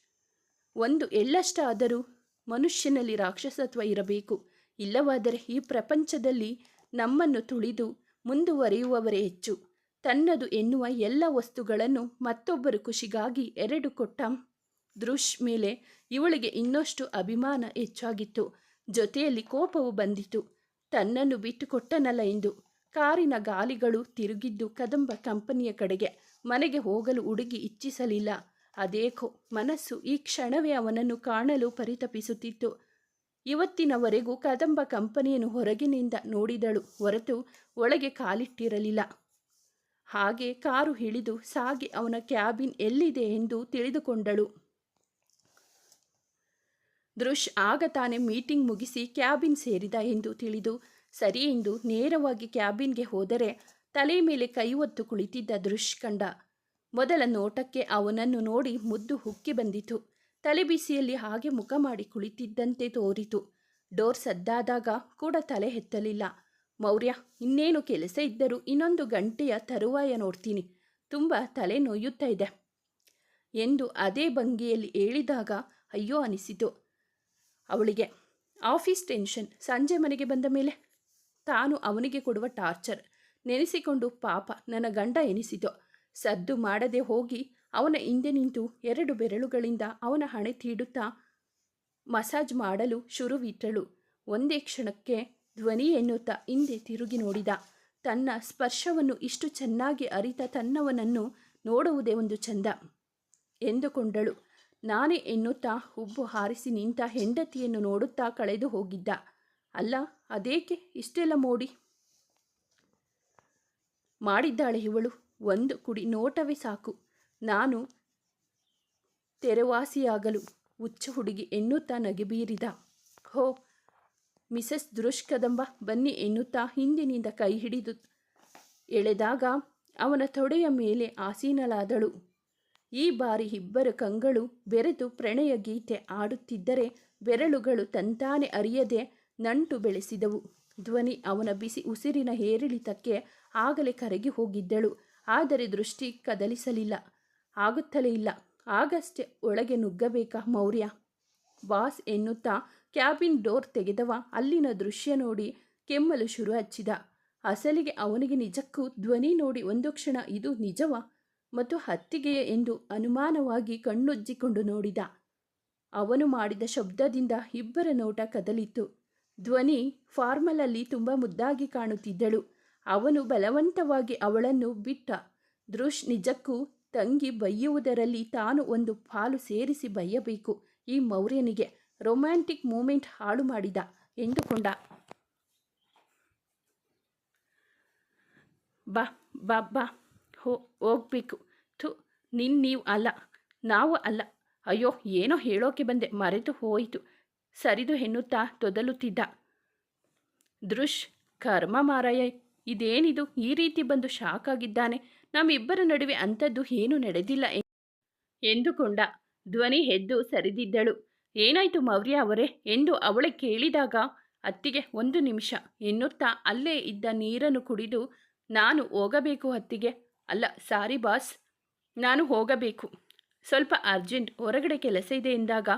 ಒಂದು ಎಳ್ಳಷ್ಟಾದರೂ ಮನುಷ್ಯನಲ್ಲಿ ರಾಕ್ಷಸತ್ವ ಇರಬೇಕು. ಇಲ್ಲವಾದರೆ ಈ ಪ್ರಪಂಚದಲ್ಲಿ ನಮ್ಮನ್ನು ತುಳಿದು ಮುಂದುವರಿಯುವವರೇ ಹೆಚ್ಚು. ತನ್ನದು ಎನ್ನುವ ಎಲ್ಲ ವಸ್ತುಗಳನ್ನು ಮತ್ತೊಬ್ಬರು ಖುಷಿಗಾಗಿ ಎರಡು ಕೊಟ್ಟ ದೃಶ್ ಮೇಲೆ ಇವಳಿಗೆ ಇನ್ನಷ್ಟು ಅಭಿಮಾನ ಹೆಚ್ಚಾಗಿತ್ತು. ಜೊತೆಯಲ್ಲಿ ಕೋಪವು ಬಂದಿತು. ತನ್ನನ್ನು ಬಿಟ್ಟು ಕೊಟ್ಟನಲ್ಲ ಎಂದು. ಕಾರಿನ ಗಾಲಿಗಳು ತಿರುಗಿದ್ದು ಕದಂಬ ಕಂಪನಿಯ ಕಡೆಗೆ ಮನೆಗೆ ಹೋಗಲು ಹುಡುಗಿ ಇಚ್ಛಿಸಲಿಲ್ಲ. ಅದೇಕೋ ಮನಸ್ಸು ಈ ಕ್ಷಣವೇ ಅವನನ್ನು ಕಾಣಲು ಪರಿತಪಿಸುತ್ತಿತ್ತು. ಇವತ್ತಿನವರೆಗೂ ಕದಂಬ ಕಂಪನಿಯನ್ನು ಹೊರಗಿನಿಂದ ನೋಡಿದಳು, ಹೊರತು ಒಳಗೆ ಕಾಲಿಟ್ಟಿರಲಿಲ್ಲ. ಹಾಗೆ ಕಾರು ಹಿಡಿದು ಸಾಗಿ ಅವನ ಕ್ಯಾಬಿನ್ ಎಲ್ಲಿದೆ ಎಂದು ತಿಳಿದುಕೊಂಡಳು. ದೃಶ್ ಆಗ ತಾನೇ ಮೀಟಿಂಗ್ ಮುಗಿಸಿ ಕ್ಯಾಬಿನ್ ಸೇರಿದ ಎಂದು ತಿಳಿದು, ಸರಿ ಎಂದು ನೇರವಾಗಿ ಕ್ಯಾಬಿನ್ಗೆ ಹೋದರೆ ತಲೆ ಮೇಲೆ ಕೈ ಹೊತ್ತು ಕುಳಿತಿದ್ದ ದೃಶ್ ಕಂಡ ಮೊದಲ ನೋಟಕ್ಕೆ ಅವನನ್ನು ನೋಡಿ ಮುದ್ದು ಹುಕ್ಕಿ ಬಂದಿತು. ತಲೆಬಿಸಿಯಲ್ಲಿ ಹಾಗೆ ಮುಖ ಮಾಡಿ ಕುಳಿತಿದ್ದಂತೆ ತೋರಿತು. ಡೋರ್ ಸದ್ದಾದಾಗ ಕೂಡ ತಲೆ ಎತ್ತಲಿಲ್ಲ. ಮೌರ್ಯ, ಇನ್ನೇನು ಕೆಲಸ ಇದ್ದರೂ ಇನ್ನೊಂದು ಗಂಟೆಯ ತರುವಾಯ ನೋಡ್ತೀನಿ. ತುಂಬ ತಲೆ ನೋಯುತ್ತಾ ಇದೆ. ಎಂದು ಅದೇ ಭಂಗಿಯಲ್ಲಿ ಹೇಳಿದಾಗ ಅಯ್ಯೋ ಅನಿಸಿತು. ಅವಳಿಗೆ, ಆಫೀಸ್ ಟೆನ್ಷನ್. ಸಂಜೆ ಮನೆಗೆ ಬಂದ ಮೇಲೆ? ತಾನು ಅವನಿಗೆ ಕೊಡುವ ಟಾರ್ಚರ್. ನೆನೆಸಿಕೊಂಡು ಪಾಪ, ನನ್ನ ಗಂಡ ಎನಿಸಿತು. ಸದ್ದು ಮಾಡದೆ ಹೋಗಿ ಅವನ ಹಿಂದೆ ನಿಂತು ಎರಡು ಬೆರಳುಗಳಿಂದ ಅವನ ಹಣೆ ತೀಡುತ್ತಾ ಮಸಾಜ್ ಮಾಡಲು ಶುರುವಿಟ್ಟಳು. ಒಂದೇ ಕ್ಷಣಕ್ಕೆ ಧ್ವನಿ ಎನ್ನುತ್ತಾ ಹಿಂದೆ ತಿರುಗಿ ನೋಡಿದ. ತನ್ನ ಸ್ಪರ್ಶವನ್ನು ಇಷ್ಟು ಚೆನ್ನಾಗಿ ಅರಿತ ತನ್ನವನನ್ನು ನೋಡುವುದೇ ಒಂದು ಚಂದ ಎಂದುಕೊಂಡಳು. ನಾನೇ ಎನ್ನುತ್ತಾ ಹುಬ್ಬು ಹಾರಿಸಿ ನಿಂತ ಹೆಂಡತಿಯನ್ನು ನೋಡುತ್ತಾ ಕಳೆದು ಹೋಗಿದ್ದ. ಅಲ್ಲ, ಅದೇಕೆ? ಇಷ್ಟೆಲ್ಲ ಮೋಡಿ ಮಾಡಿದ್ದಾಳೆ ಇವಳು. ಒಂದು ಕುಡಿ ನೋಟವೇ ಸಾಕು. ನಾನು ತೆರೆವಾಸಿಯಾಗಲು ಹುಚ್ಚು ಹುಡುಗಿ ಎನ್ನುತ್ತಾ ನಗೆಬೀರಿದ. ಹೋ, ಮಿಸಸ್ ದುರುಷ್ಕದಂಬ ಬನ್ನಿ ಎನ್ನುತ್ತಾ ಹಿಂದಿನಿಂದ ಕೈ ಹಿಡಿದು ಎಳೆದಾಗ ಅವನ ತೊಡೆಯ ಮೇಲೆ ಆಸೀನಳಾದಳು. ಈ ಬಾರಿ ಇಬ್ಬರ ಕಂಗಳು ಬೆರೆತು ಪ್ರಣಯ ಗೀತೆ ಆಡುತ್ತಿದ್ದರೆ ಬೆರಳುಗಳು ತಂತಾನೆ ಅರಿಯದೆ ನಂಟು ಬೆಳೆಸಿದವು. ಧ್ವನಿ ಅವನ ಬಿಸಿ ಉಸಿರಿನ ಏರಿಳಿತಕ್ಕೆ ಆಗಲೇ ಕರಗಿ ಹೋಗಿದ್ದಳು. ಆದರೆ ದೃಷ್ಟಿ ಕದಲಿಸಲಿಲ್ಲ. ಆಗುತ್ತಲೇ ಇಲ್ಲ. ಆಗಷ್ಟೇ ಒಳಗೆ ನುಗ್ಗಬೇಕಾ ಮೌರ್ಯ? ಬಾಸ್ ಎನ್ನುತ್ತಾ ಕ್ಯಾಬಿನ್ ಡೋರ್ ತೆಗೆದವ. ಅಲ್ಲಿನ ದೃಶ್ಯ ನೋಡಿ ಕೆಮ್ಮಲು ಶುರು ಹಚ್ಚಿದ. ಅಸಲಿಗೆ ಅವನಿಗೆ ನಿಜಕ್ಕೂ ಧ್ವನಿ ನೋಡಿ ಒಂದು ಕ್ಷಣ ಇದು ನಿಜವ? ಮತ್ತು ಹತ್ತಿಗೆಯೇ ಎಂದು ಅನುಮಾನವಾಗಿ ಕಣ್ಣುಜ್ಜಿಕೊಂಡು ನೋಡಿದ. ಅವನು ಮಾಡಿದ ಶಬ್ದದಿಂದ ಇಬ್ಬರ ನೋಟ ಕದಲಿತ್ತು. ಧ್ವನಿ ಫಾರ್ಮಲಲ್ಲಿ ತುಂಬ ಮುದ್ದಾಗಿ ಕಾಣುತ್ತಿದ್ದಳು. ಅವನು ಬಲವಂತವಾಗಿ ಅವಳನ್ನು ಬಿಟ್ಟ. ದೃಶ್ ನಿಜಕ್ಕೂ ತಂಗಿ ಬೈಯುವುದರಲ್ಲಿ ತಾನು ಒಂದು ಪಾಲು ಸೇರಿಸಿ ಬೈಯಬೇಕು. ಈ ಮೌರ್ಯನಿಗೆ ರೊಮ್ಯಾಂಟಿಕ್ ಮೂಮೆಂಟ್ ಹಾಳು ಮಾಡಿದ ಎಂದುಕೊಂಡ. ಬಾ ಬಾ ಬಾ, ಹೋ, ಹೋಗ್ಬೇಕು. ಥು, ನಿನ್ ನೀವು ಅಲ್ಲ, ನಾವು ಅಲ್ಲ. ಅಯ್ಯೋ, ಏನೋ ಹೇಳೋಕೆ ಬಂದೆ, ಮರೆತು ಹೋಯಿತು. ಸರಿದು ಎನ್ನುತ್ತಾ ತೊದಲುತ್ತಿದ್ದ. ದೃಶ್ ಕರ್ಮ ಮಾರಾಯ ಇದೇನಿದು? ಈ ರೀತಿ ಬಂದು ಶಾಕ್ ಆಗಿದ್ದಾನೆ. ನಮ್ಮಿಬ್ಬರ ನಡುವೆ ಅಂಥದ್ದು ಏನೂ ನಡೆದಿಲ್ಲ ಎಂದುಕೊಂಡ. ಧ್ವನಿ ಎದ್ದು ಸರಿದಿದ್ದಳು. ಏನಾಯ್ತು ಮೌರ್ಯ ಅವರೇ? ಎಂದು ಅವಳೆ ಕೇಳಿದಾಗ, ಅತ್ತಿಗೆ ಒಂದು ನಿಮಿಷ. ಎನ್ನುತ್ತಾ ಅಲ್ಲೇ ಇದ್ದ ನೀರನ್ನು ಕುಡಿದು, ನಾನು ಹೋಗಬೇಕು ಅತ್ತಿಗೆ. ಅಲ್ಲ, ಸಾರಿ ಬಾಸ್. ನಾನು ಹೋಗಬೇಕು. ಸ್ವಲ್ಪ ಅರ್ಜೆಂಟ್ ಹೊರಗಡೆ ಕೆಲಸ ಇದೆ ಎಂದಾಗ.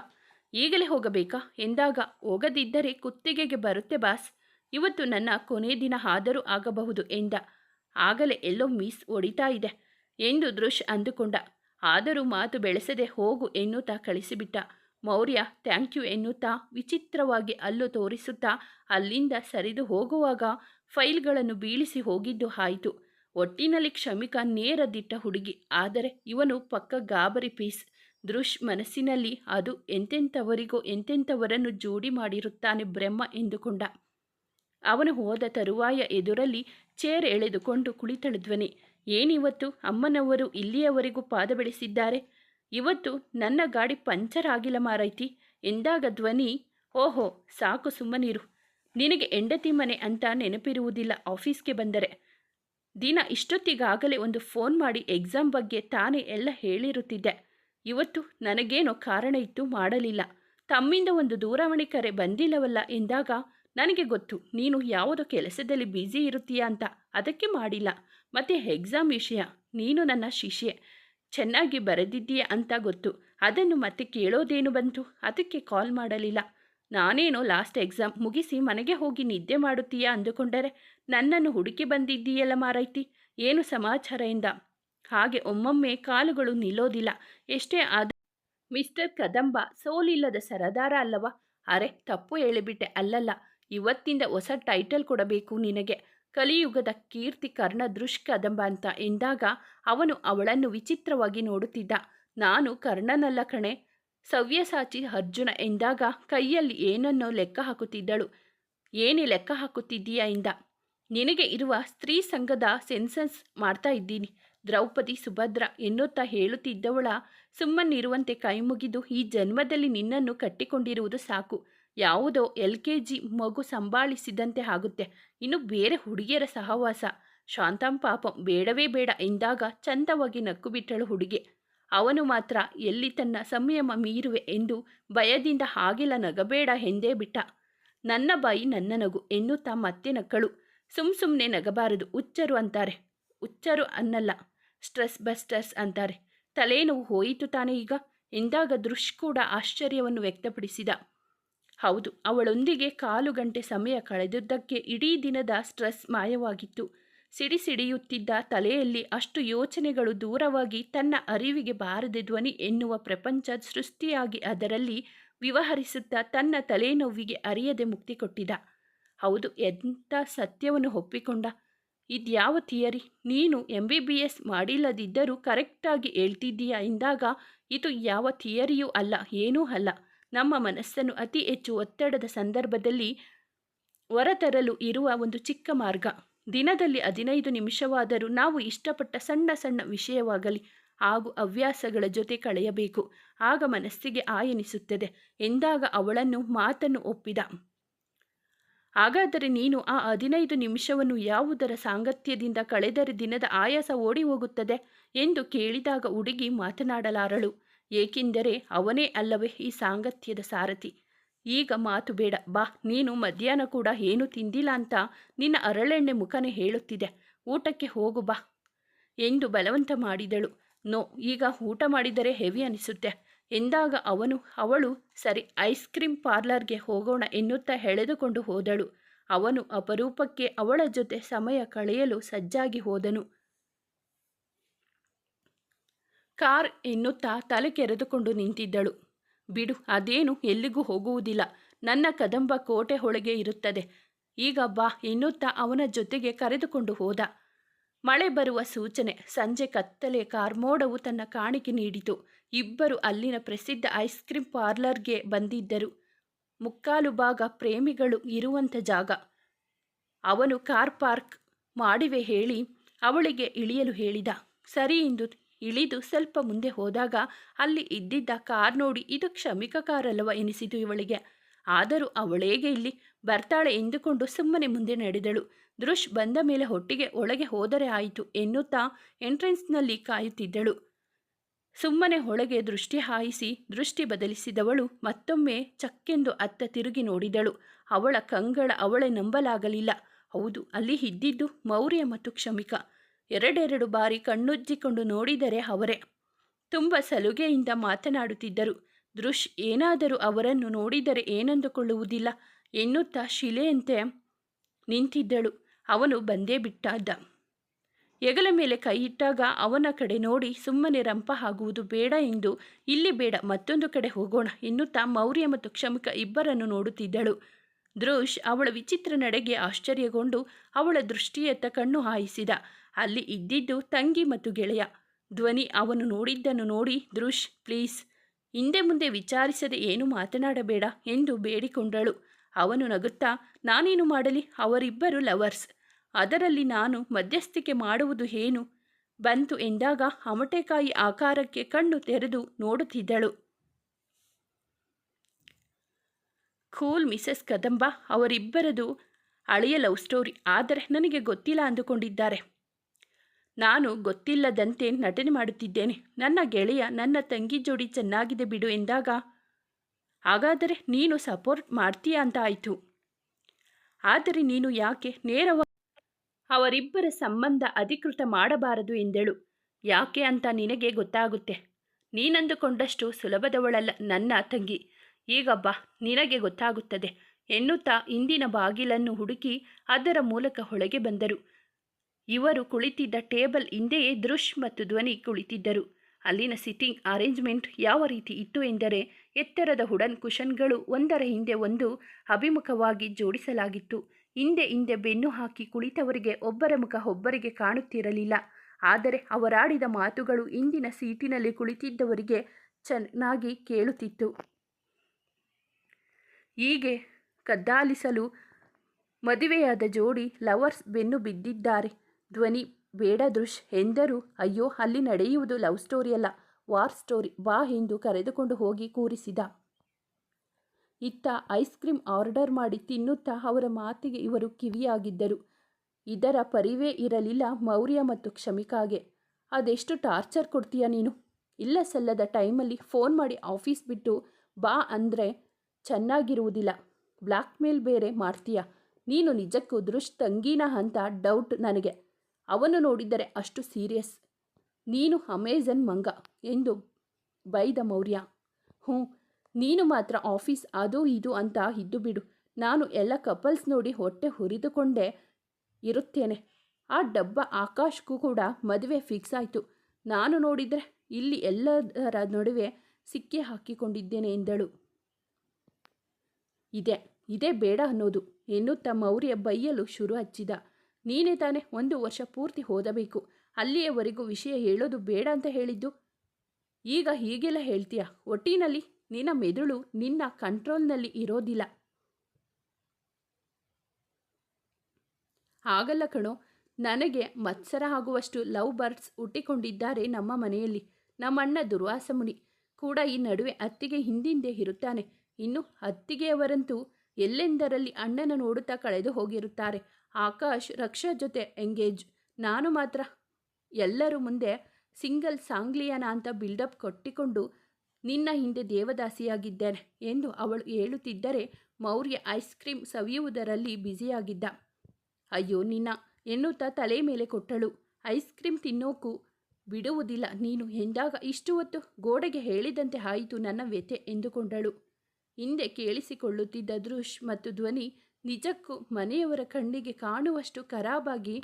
ಈಗಲೇ ಹೋಗಬೇಕಾ? ಎಂದಾಗ, ಹೋಗದಿದ್ದರೆ ಕುತ್ತಿಗೆಗೆ ಬರುತ್ತೆ ಬಾಸ್. ಇವತ್ತು ನನ್ನ ಕೊನೆ ದಿನ ಆದರೂ ಆಗಬಹುದು ಎಂದ. ಆಗಲೇ ಎಲ್ಲೋ ಮಿಸ್ ಹೊಡಿತಾ ಇದೆ ಎಂದು ದೃಶ್ ಅಂದುಕೊಂಡ. ಆದರೂ ಮಾತು ಬೆಳೆಸದೆ ಹೋಗು ಎನ್ನುತ್ತಾ ಕಳಿಸಿಬಿಟ್ಟ. ಮೌರ್ಯ, ಥ್ಯಾಂಕ್ ಯು ಎನ್ನುತ್ತಾ ವಿಚಿತ್ರವಾಗಿ ಅಲ್ಲು ತೋರಿಸುತ್ತಾ ಅಲ್ಲಿಂದ ಸರಿದು ಹೋಗುವಾಗ ಫೈಲ್ಗಳನ್ನು ಬೀಳಿಸಿ ಹೋಗಿದ್ದು ಆಯಿತು. ಒಟ್ಟಿನಲ್ಲಿ ಕ್ಷಮಿಕ ನೇರ ದಿಟ್ಟ ಹುಡುಗಿ. ಆದರೆ ಇವನು ಪಕ್ಕ ಗಾಬರಿ ಪೀಸ್. ದೃಶ್ ಮನಸ್ಸಿನಲ್ಲಿ ಅದು ಎಂತೆಂಥವರಿಗೋ ಎಂತೆಂಥವರನ್ನು ಜೋಡಿ ಮಾಡಿರುತ್ತಾನೆ ಬ್ರಹ್ಮ ಎಂದುಕೊಂಡ. ಅವನು ಹೋದ ತರುವಾಯ ಎದುರಲ್ಲಿ ಚೇರ್ ಎಳೆದುಕೊಂಡು ಕುಳಿತಳು ಧ್ವನಿ ಏನಿವತ್ತು ಅಮ್ಮನವರು ಇಲ್ಲಿಯವರೆಗೂ ಪಾದ ಬೆಳೆಸಿದ್ದಾರೆ? ಇವತ್ತು ನನ್ನ ಗಾಡಿ ಪಂಚರ್ ಆಗಿಲ್ಲ ಮಾರೈತಿ. ಎಂದಾಗ ಧ್ವನಿ, ಓಹೋ, ಸಾಕು ಸುಮ್ಮನಿರು. ನಿನಗೆ ಹೆಂಡತಿ ಮನೆ ಅಂತ ನೆನಪಿರುವುದಿಲ್ಲ ಆಫೀಸ್ಗೆ ಬಂದರೆ. ದಿನ ಇಷ್ಟೊತ್ತಿಗಾಗಲೇ ಒಂದು ಫೋನ್ ಮಾಡಿ ಎಕ್ಸಾಮ್ ಬಗ್ಗೆ ತಾನೇ ಎಲ್ಲ ಹೇಳಿರುತ್ತಿದ್ದೆ. ಇವತ್ತು ನನಗೇನೋ ಕಾರಣ ಇತ್ತು ಮಾಡಲಿಲ್ಲ. ತಮ್ಮಿಂದ ಒಂದು ದೂರವಾಣಿ ಕರೆ ಬಂದಿಲ್ಲವಲ್ಲ ಎಂದಾಗ ನನಗೆ ಗೊತ್ತು, ನೀನು ಯಾವುದೋ ಕೆಲಸದಲ್ಲಿ ಬ್ಯುಸಿ ಇರುತ್ತೀಯ ಅಂತ. ಅದಕ್ಕೆ ಮಾಡಿಲ್ಲ. ಮತ್ತು ಎಕ್ಸಾಮ್ ವಿಷಯ, ನೀನು ನನ್ನ ಶಿಷ್ಯೆ. ಚೆನ್ನಾಗಿ ಬರೆದಿದ್ದೀಯ ಅಂತ ಗೊತ್ತು. ಅದನ್ನು ಮತ್ತೆ ಕೇಳೋದೇನು ಬಂತು? ಅದಕ್ಕೆ ಕಾಲ್ ಮಾಡಲಿಲ್ಲ. ನಾನೇನೋ ಲಾಸ್ಟ್ ಎಕ್ಸಾಮ್ ಮುಗಿಸಿ ಮನೆಗೆ ಹೋಗಿ ನಿದ್ದೆ ಮಾಡುತ್ತೀಯಾ ಅಂದುಕೊಂಡರೆ ನನ್ನನ್ನು ಹುಡುಕಿ ಬಂದಿದ್ದೀಯಲ್ಲ ಮಾರೈತಿ. ಏನು ಸಮಾಚಾರ ಎಂದ ಹಾಗೆ ಒಮ್ಮೊಮ್ಮೆ ಕಾಲುಗಳು ನಿಲ್ಲೋದಿಲ್ಲ. ಎಷ್ಟೇ ಆದ ಮಿಸ್ಟರ್ ಕದಂಬ ಸೋಲಿಲ್ಲದ ಸರದಾರ ಅಲ್ಲವಾ? ಅರೆ, ತಪ್ಪು ಹೇಳಿಬಿಟ್ಟೆ. ಅಲ್ಲಲ್ಲ. ಇವತ್ತಿಂದ ಹೊಸ ಟೈಟಲ್ ಕೊಡಬೇಕು ನಿನಗೆ. ಕಲಿಯುಗದ ಕೀರ್ತಿ ಕರ್ಣ ಕದಂಬ ಅಂತ ಎಂದಾಗ ಅವನು ಅವಳನ್ನು ವಿಚಿತ್ರವಾಗಿ ನೋಡುತ್ತಿದ್ದ. ನಾನು ಕರ್ಣನಲ್ಲ ಕಣೆ. ಸವ್ಯಸಾಚಿ ಅರ್ಜುನ ಎಂದಾಗ ಕೈಯಲ್ಲಿ ಏನನ್ನೋ ಲೆಕ್ಕ ಹಾಕುತ್ತಿದ್ದಳು. ಏನೇ ಲೆಕ್ಕ ಹಾಕುತ್ತಿದ್ದೀಯಾ ಎಂದ ನಿನಗೆ ಇರುವ ಸ್ತ್ರೀ ಸಂಘದ ಸೆನ್ಸಸ್ ಮಾಡ್ತಾ ಇದ್ದೀನಿ. ದ್ರೌಪದಿ ಸುಭದ್ರ ಎನ್ನುತ್ತಾ ಹೇಳುತ್ತಿದ್ದವಳ ಸುಮ್ಮನಿರುವಂತೆ ಕೈಮುಗಿದು ಈ ಜನ್ಮದಲ್ಲಿ ನಿನ್ನನ್ನು ಕಟ್ಟಿಕೊಂಡಿರುವುದು ಸಾಕು. ಯಾವುದೋ ಎಲ್ ಕೆ ಜಿ ಮಗು ಸಂಭಾಳಿಸಿದಂತೆ ಆಗುತ್ತೆ. ಇನ್ನು ಬೇರೆ ಹುಡುಗಿಯರ ಸಹವಾಸ. ಶಾಂತಂ ಪಾಪಂ, ಬೇಡವೇ ಬೇಡ ಎಂದಾಗ ಚಂದವಾಗಿ ನಕ್ಕು ಬಿಟ್ಟಳು ಹುಡುಗಿ. ಅವನು ಮಾತ್ರ, ಎಲ್ಲಿ ತನ್ನ ಸಂಯಮ ಮೀರುವೆ ಎಂದು ಭಯದಿಂದ ಹಾಗೆಲ್ಲ ನಗಬೇಡ ಎಂದೇ ಬಿಟ್ಟ. ನನ್ನ ಬಾಯಿ ನನ್ನ ನಗು ಎನ್ನುತ್ತಾ ಮತ್ತೆ ನಕ್ಕಳು. ಸುಮ್ ಸುಮ್ಮನೆ ನಗಬಾರದು, ಹುಚ್ಚರು ಅಂತಾರೆ. ಹುಚ್ಚರು ಅನ್ನಲ್ಲ, ಸ್ಟ್ರೆಸ್ ಬಸ್ಟರ್ಸ್ ಅಂತಾರೆ. ತಲೆನೋವು ಹೋಯಿತು ತಾನೇ ಈಗ? ಎಂದಾಗ ದೃಶ್ ಕೂಡ ಆಶ್ಚರ್ಯವನ್ನು ವ್ಯಕ್ತಪಡಿಸಿದ. ಹೌದು, ಅವಳೊಂದಿಗೆ ಕಾಲು ಗಂಟೆ ಸಮಯ ಕಳೆದುದಕ್ಕೆ ಇಡೀ ದಿನದ ಸ್ಟ್ರೆಸ್ ಮಾಯವಾಗಿತ್ತು. ಸಿಡಿ ಸಿಡಿಯುತ್ತಿದ್ದ ತಲೆಯಲ್ಲಿ ಅಷ್ಟು ಯೋಚನೆಗಳು ದೂರವಾಗಿ ತನ್ನ ಅರಿವಿಗೆ ಬಾರದೆ ಧ್ವನಿ ಎನ್ನುವ ಪ್ರಪಂಚ ಸೃಷ್ಟಿಯಾಗಿ ಅದರಲ್ಲಿ ವ್ಯವಹರಿಸುತ್ತಾ ತನ್ನ ತಲೆನೋವಿಗೆ ಅರಿಯದೆ ಮುಕ್ತಿ ಕೊಟ್ಟಿದ. ಹೌದು, ಎಂಥ ಸತ್ಯವನ್ನು ಒಪ್ಪಿಕೊಂಡ? ಇದ್ಯಾವ ಥಿಯರಿ? ನೀನು ಎಂ ಬಿ ಬಿ ಎಸ್ ಮಾಡಿಲ್ಲದಿದ್ದರೂ ಕರೆಕ್ಟಾಗಿ ಹೇಳ್ತಿದ್ದೀಯಾ? ಎಂದಾಗ ಇದು ಯಾವ ಥಿಯರಿಯೂ ಅಲ್ಲ, ಏನೂ ಅಲ್ಲ. ನಮ್ಮ ಮನಸ್ಸನ್ನು ಅತಿ ಹೆಚ್ಚು ಒತ್ತಡದ ಸಂದರ್ಭದಲ್ಲಿ ಹೊರತರಲು ಇರುವ ಒಂದು ಚಿಕ್ಕ ಮಾರ್ಗ. ದಿನದಲ್ಲಿ ಹದಿನೈದು ನಿಮಿಷವಾದರೂ ನಾವು ಇಷ್ಟಪಟ್ಟ ಸಣ್ಣ ಸಣ್ಣ ವಿಷಯವಾಗಲಿ ಹಾಗೂ ಹವ್ಯಾಸಗಳ ಜೊತೆ ಕಳೆಯಬೇಕು. ಆಗ ಮನಸ್ಸಿಗೆ ಆಯನಿಸುತ್ತದೆ ಎಂದಾಗ ಅವಳನ್ನು, ಮಾತನ್ನು ಒಪ್ಪಿದ. ಹಾಗಾದರೆ ನೀನು ಆ ಹದಿನೈದು ನಿಮಿಷವನ್ನು ಯಾವುದರ ಸಾಂಗತ್ಯದಿಂದ ಕಳೆದರೆ ದಿನದ ಆಯಾಸ ಓಡಿ ಹೋಗುತ್ತದೆ ಎಂದು ಕೇಳಿದಾಗ ಹುಡುಗಿ ಮಾತನಾಡಲಾರಳು. ಏಕೆಂದರೆ ಅವನೇ ಅಲ್ಲವೇ ಈ ಸಾಂಗತ್ಯದ ಸಾರಥಿ. ಈಗ ಮಾತು ಬೇಡ. ಬಾ, ನೀನು ಮಧ್ಯಾಹ್ನ ಕೂಡ ಏನು ತಿಂದಿಲ್ಲ ಅಂತ ನಿನ್ನ ಅರಳೆಣ್ಣೆ ಮುಖನೇ ಹೇಳುತ್ತಿದೆ. ಊಟಕ್ಕೆ ಹೋಗು, ಬಾ ಎಂದು ಬಲವಂತ ಮಾಡಿದಳು. ನೋ, ಈಗ ಊಟ ಮಾಡಿದರೆ ಹೆವಿ ಅನಿಸುತ್ತೆ. ಎಂದಾಗ ಅವನು, ಅವಳು, ಸರಿ, ಐಸ್ ಕ್ರೀಮ್ ಪಾರ್ಲರ್ಗೆ ಹೋಗೋಣ ಎನ್ನುತ್ತಾ ಎಳೆದುಕೊಂಡು ಹೋದಳು. ಅವನು ಅಪರೂಪಕ್ಕೆ ಅವಳ ಜೊತೆ ಸಮಯ ಕಳೆಯಲು ಸಜ್ಜಾಗಿ ಹೋದನು. ಕಾರ್ ಎನ್ನುತ್ತಾ ತಲೆ ಕೆರೆದುಕೊಂಡು ನಿಂತಿದ್ದಳು. ಬಿಡು, ಅದೇನು ಎಲ್ಲಿಗೂ ಹೋಗುವುದಿಲ್ಲ. ನನ್ನ ಕದಂಬ ಕೋಟೆ ಒಳಗೆ ಇರುತ್ತದೆ. ಈಗ ಬಾ ಎನ್ನುತ್ತಾ ಅವನ ಜೊತೆಗೆ ಕರೆದುಕೊಂಡು ಹೋದ. ಮಳೆ ಬರುವ ಸೂಚನೆ. ಸಂಜೆ ಕತ್ತಲೆ ಕಾರ್ಮೋಡವು ತನ್ನ ಕಾಣಿಕೆ ನೀಡಿತು. ಇಬ್ಬರು ಅಲ್ಲಿನ ಪ್ರಸಿದ್ಧ ಐಸ್ ಕ್ರೀಮ್ ಪಾರ್ಲರ್ಗೆ ಬಂದಿದ್ದರು. ಮುಕ್ಕಾಲು ಭಾಗ ಪ್ರೇಮಿಗಳು ಇರುವಂಥ ಜಾಗ. ಅವನು ಕಾರ್ ಪಾರ್ಕ್ ಮಾಡಿವೆ ಹೇಳಿ ಅವಳಿಗೆ ಇಳಿಯಲು ಹೇಳಿದ. ಸರಿ ಎಂದು ಇಳಿದು ಸ್ವಲ್ಪ ಮುಂದೆ ಹೋದಾಗ ಅಲ್ಲಿ ಇದ್ದಿದ್ದ ಕಾರ್ ನೋಡಿ ಇದು ಕ್ಷಮಿಕ ಕಾರಲ್ಲವ ಎನಿಸಿತು ಇವಳಿಗೆ. ಆದರೂ ಅವಳೇಗೆ ಇಲ್ಲಿ ಬರ್ತಾಳೆ ಎಂದುಕೊಂಡು ಸುಮ್ಮನೆ ಮುಂದೆ ನಡೆದಳು. ದೃಶ್ ಬಂದ ಮೇಲೆ ಹೊಟ್ಟಿಗೆ ಒಳಗೆ ಹೋದರೆ ಆಯಿತು ಎನ್ನುತ್ತಾ ಎಂಟ್ರೆನ್ಸ್ನಲ್ಲಿ ಕಾಯುತ್ತಿದ್ದಳು. ಸುಮ್ಮನೆ ಒಳಗೆ ದೃಷ್ಟಿ ಹಾಯಿಸಿ ದೃಷ್ಟಿ ಬದಲಿಸಿದವಳು ಮತ್ತೊಮ್ಮೆ ಚಕ್ಕೆಂದು ಅತ್ತ ತಿರುಗಿ ನೋಡಿದಳು. ಅವಳ ಕಂಗಳ ಅವಳೆ ನಂಬಲಾಗಲಿಲ್ಲ. ಹೌದು, ಅಲ್ಲಿ ಇದ್ದಿದ್ದು ಮೌರ್ಯ ಮತ್ತು ಕ್ಷಮಿಕ. ಎರಡೆರಡು ಬಾರಿ ಕಣ್ಣುಜ್ಜಿಕೊಂಡು ನೋಡಿದರೆ ಅವರೇ. ತುಂಬ ಸಲುಗೆಯಿಂದ ಮಾತನಾಡುತ್ತಿದ್ದರು. ದೃಶ್ ಏನಾದರೂ ಅವರನ್ನು ನೋಡಿದರೆ ಏನಂದುಕೊಳ್ಳುವುದಿಲ್ಲ. ಎನ್ನುತ್ತಾ ಶಿಲೆಯಂತೆ ನಿಂತಿದ್ದಳು. ಅವನು ಬಂದೇ ಬಿಟ್ಟಾದ್ದ ಹೆಗಲ ಮೇಲೆ ಕೈ ಅವನ ಕಡೆ ನೋಡಿ ಸುಮ್ಮನೆ ರಂಪ ಆಗುವುದು ಬೇಡ ಎಂದು, ಇಲ್ಲಿ ಬೇಡ, ಮತ್ತೊಂದು ಕಡೆ ಹೋಗೋಣ ಎನ್ನುತ್ತಾ ಮೌರ್ಯ ಮತ್ತು ಕ್ಷಮಿಕ ಇಬ್ಬರನ್ನು ನೋಡುತ್ತಿದ್ದಳು. ದೃಶ್ ಅವಳ ವಿಚಿತ್ರ ನಡೆಗೆ ಆಶ್ಚರ್ಯಗೊಂಡು ಅವಳ ದೃಷ್ಟಿಯತ್ತ ಕಣ್ಣು ಹಾಯಿಸಿದ. ಅಲ್ಲಿ ಇದ್ದಿದ್ದು ತಂಗಿ ಮತ್ತು ಗೆಳೆಯ. ಧ್ವನಿ ಅವನು ನೋಡಿದ್ದನ್ನು ನೋಡಿ ದೃಶ್ ಪ್ಲೀಸ್. ಹಿಂದೆ ಮುಂದೆ ವಿಚಾರಿಸದೆ ಏನು ಮಾತನಾಡಬೇಡ ಎಂದು ಬೇಡಿಕೊಂಡಳು. ಅವನು ನಗುತ್ತಾ, ನಾನೇನು ಮಾಡಲಿ? ಅವರಿಬ್ಬರು ಲವರ್ಸ್. ಅದರಲ್ಲಿ ನಾನು ಮಧ್ಯಸ್ಥಿಕೆ ಮಾಡುವುದು ಏನು? ಬಂತು ಎಂದಾಗ ಅಮಟೆಕಾಯಿ ಆಕಾರಕ್ಕೆ ಕಣ್ಣು ತೆರೆದು ನೋಡುತ್ತಿದ್ದಳು. ಕೂಲ್ ಮಿಸಸ್ ಕದಂಬ, ಅವರಿಬ್ಬರದು ಹಳೆಯ ಲವ್ ಸ್ಟೋರಿ. ಆದರೆ ನನಗೆ ಗೊತ್ತಿಲ್ಲ ಅಂದುಕೊಂಡಿದ್ದಾರೆ. ನಾನು ಗೊತ್ತಿಲ್ಲದಂತೆ ನಟನೆ ಮಾಡುತ್ತಿದ್ದೇನೆ. ನನ್ನ ಗೆಳೆಯ ನನ್ನ ತಂಗಿ ಜೋಡಿ ಚೆನ್ನಾಗಿದೆ ಬಿಡು ಎಂದಾಗ, ಹಾಗಾದರೆ ನೀನು ಸಪೋರ್ಟ್ ಮಾಡ್ತೀಯಾ? ಅಂತ ಆಯಿತು. ಆದರೆ ನೀನು ಯಾಕೆ ನೇರವಾಗಿ ಅವರಿಬ್ಬರ ಸಂಬಂಧ ಅಧಿಕೃತ ಮಾಡಬಾರದು? ಎಂದಳು. ಯಾಕೆ ಅಂತ ನಿನಗೆ ಗೊತ್ತಾಗುತ್ತೆ. ನೀನಂದುಕೊಂಡಷ್ಟು ಸುಲಭದವಳಲ್ಲ ನನ್ನ ತಂಗಿ. ಈಗ ಬಾ ನಿನಗೆ ಗೊತ್ತಾಗುತ್ತದೆ. ಎನ್ನುತ್ತಾ ಇಂದಿನ ಬಾಗಿಲನ್ನು ಹುಡುಕಿ ಅದರ ಮೂಲಕ ಹೊಳಗೆ ಬಂದರು. ಇವರು ಕುಳಿತಿದ್ದ ಟೇಬಲ್ ಹಿಂದೆಯೇ ದೃಶ್ ಮತ್ತು ಧ್ವನಿ ಕುಳಿತಿದ್ದರು. ಅಲ್ಲಿನ ಸಿಟ್ಟಿಂಗ್ ಅರೇಂಜ್ಮೆಂಟ್ ಯಾವ ರೀತಿ ಇತ್ತು ಎಂದರೆ ಎತ್ತರದ ಹುಡನ್ ಕುಷನ್ಗಳು ಒಂದರ ಹಿಂದೆ ಒಂದು ಅಭಿಮುಖವಾಗಿ ಜೋಡಿಸಲಾಗಿತ್ತು. ಹಿಂದೆ ಹಿಂದೆ ಬೆನ್ನು ಹಾಕಿ ಕುಳಿತವರಿಗೆ ಒಬ್ಬರ ಮುಖ ಒಬ್ಬರಿಗೆ ಕಾಣುತ್ತಿರಲಿಲ್ಲ. ಆದರೆ ಅವರಾಡಿದ ಮಾತುಗಳು ಇಂದಿನ ಸೀಟಿನಲ್ಲಿ ಕುಳಿತಿದ್ದವರಿಗೆ ಚೆನ್ನಾಗಿ ಕೇಳುತ್ತಿತ್ತು. ಹೀಗೆ ಕದ್ದಾಲಿಸಲು ಮದುವೆಯಾದ ಜೋಡಿ ಲವರ್ಸ್ ಬೆನ್ನು ಬಿದ್ದಿದ್ದಾರೆ. ಧ್ವನಿ ಬೇಡ ದೃಶ್ ಎಂದರು ಅಯ್ಯೋ ಅಲ್ಲಿ ನಡೆಯುವುದು ಲವ್ ಸ್ಟೋರಿ ಅಲ್ಲ. War story. ಬಾ ಎಂದು ಕರೆದುಕೊಂಡು ಹೋಗಿ ಕೂರಿಸಿದ. ಇತ್ತ ಐಸ್ ಕ್ರೀಮ್ ಆರ್ಡರ್ ಮಾಡಿ ತಿನ್ನುತ್ತಾ ಅವರ ಮಾತಿಗೆ ಇವರು ಕಿವಿಯಾಗಿದ್ದರು. ಇದರ ಪರಿವೇ ಇರಲಿಲ್ಲ ಮೌರ್ಯ ಮತ್ತು ಕ್ಷಮಿಕಾಗೆ. ಅದೆಷ್ಟು ಟಾರ್ಚರ್ ಕೊಡ್ತೀಯ ನೀನು? ಇಲ್ಲ ಸಲ್ಲದ ಟೈಮಲ್ಲಿ ಫೋನ್ ಮಾಡಿ ಆಫೀಸ್ ಬಿಟ್ಟು ಬಾ ಅಂದರೆ ಚೆನ್ನಾಗಿರುವುದಿಲ್ಲ. ಬ್ಲ್ಯಾಕ್ ಮೇಲ್ ಬೇರೆ ಮಾಡ್ತೀಯ? ನೀನು ನಿಜಕ್ಕೂ ದೃಶ್ ತಂಗಿನ ಅಂತ ಡೌಟ್ ನನಗೆ. ಅವನು ನೋಡಿದರೆ ಅಷ್ಟು ಸೀರಿಯಸ್. ನೀನು ಅಮೇಝನ್ ಮಂಗ ಎಂದು ಬೈದ ಮೌರ್ಯ. ಹ್ಞೂ, ನೀನು ಮಾತ್ರ ಆಫೀಸ್ ಅದು ಇದು ಅಂತ ಇದ್ದು ಬಿಡು. ನಾನು ಎಲ್ಲ ಕಪಲ್ಸ್ ನೋಡಿ ಹೊಟ್ಟೆ ಹುರಿದುಕೊಂಡೇ ಇರುತ್ತೇನೆ. ಆ ಡಬ್ಬ ಆಕಾಶ್ಗೂ ಕೂಡ ಮದುವೆ ಫಿಕ್ಸ್ ಆಯಿತು. ನಾನು ನೋಡಿದರೆ ಇಲ್ಲಿ ಎಲ್ಲದರ ನಡುವೆ ಸಿಕ್ಕಿ ಹಾಕಿಕೊಂಡಿದ್ದೇನೆ ಎಂದಳು. ಇದೆ, ಇದೇ ಬೇಡ ಅನ್ನೋದು ಎನ್ನುತ್ತಾ ಮೌರ್ಯ ಬೈಯಲು ಶುರು ಹಚ್ಚಿದ. ನೀನೇ ತಾನೇ ಒಂದು ವರ್ಷ ಪೂರ್ತಿ ಓದಬೇಕು. ಅಲ್ಲಿಯವರೆಗೂ ವಿಷಯ ಹೇಳೋದು ಬೇಡ ಅಂತ ಹೇಳಿದ್ದು. ಈಗ ಹೀಗೆಲ್ಲ ಹೇಳ್ತೀಯ? ಒಟ್ಟಿನಲ್ಲಿ ನಿನ್ನ ಮೆದುಳು ನಿನ್ನ ಕಂಟ್ರೋಲ್ನಲ್ಲಿ ಇರೋದಿಲ್ಲ. ಹಾಗಲ್ಲ ಕಣೋ, ನನಗೆ ಮತ್ಸರ ಆಗುವಷ್ಟು ಲವ್ ಬರ್ಡ್ಸ್ ಹುಟ್ಟಿಕೊಂಡಿದ್ದಾರೆ ನಮ್ಮ ಮನೆಯಲ್ಲಿ. ನಮ್ಮಣ್ಣ ದುರ್ವಾಸ ಮುನಿ ಕೂಡ ಈ ನಡುವೆ ಅತ್ತಿಗೆ ಹಿಂದಿಂದೆ ಇರುತ್ತಾನೆ. ಇನ್ನು ಅತ್ತಿಗೆಯವರಂತೂ ಎಲ್ಲೆಂದರಲ್ಲಿ ಅಣ್ಣನ ನೋಡುತ್ತಾ ಕಳೆದು ಹೋಗಿರುತ್ತಾರೆ. ಆಕಾಶ್ ರಕ್ಷಾ ಜೊತೆ ಎಂಗೇಜ್. ನಾನು ಮಾತ್ರ. ಎಲ್ಲರೂ ಮುಂದೆ ಸಿಂಗಲ್ ಸಾಂಗ್ಲಿಯನ ಅಂತ ಬಿಲ್ಡಪ್ ಕೊಟ್ಟಿಕೊಂಡು ನಿನ್ನ ಹಿಂದೆ ದೇವದಾಸಿಯಾಗಿದ್ದೇನೆ ಎಂದು ಅವಳು ಹೇಳುತ್ತಿದ್ದರೆ ಮೌರ್ಯ ಐಸ್ ಕ್ರೀಮ್ ಸವಿಯುವುದರಲ್ಲಿ ಬ್ಯುಸಿಯಾಗಿದ್ದ. ಅಯ್ಯೋ ನಿನ್ನ ಎನ್ನುತ್ತಾ ತಲೆ ಮೇಲೆ ಕೊಟ್ಟಳು. ಐಸ್ ಕ್ರೀಮ್ ತಿನ್ನೋಕು ಬಿಡುವುದಿಲ್ಲ ನೀನು ಎಂದಾಗ ಇಷ್ಟು ಹೊತ್ತು ಗೋಡೆಗೆ ಹೇಳಿದಂತೆ ಆಯಿತು ನನ್ನ ವ್ಯಥೆ ಎಂದುಕೊಂಡಳು. ಹಿಂದೆ ಕೇಳಿಸಿಕೊಳ್ಳುತ್ತಿದ್ದ ದೃಶ್ ಮತ್ತು ಧ್ವನಿ ನಿಜಕ್ಕೂ ಮನೆಯವರ ಕಣ್ಣಿಗೆ ಕಾಣುವಷ್ಟು ಖರಾಬಾಗಿ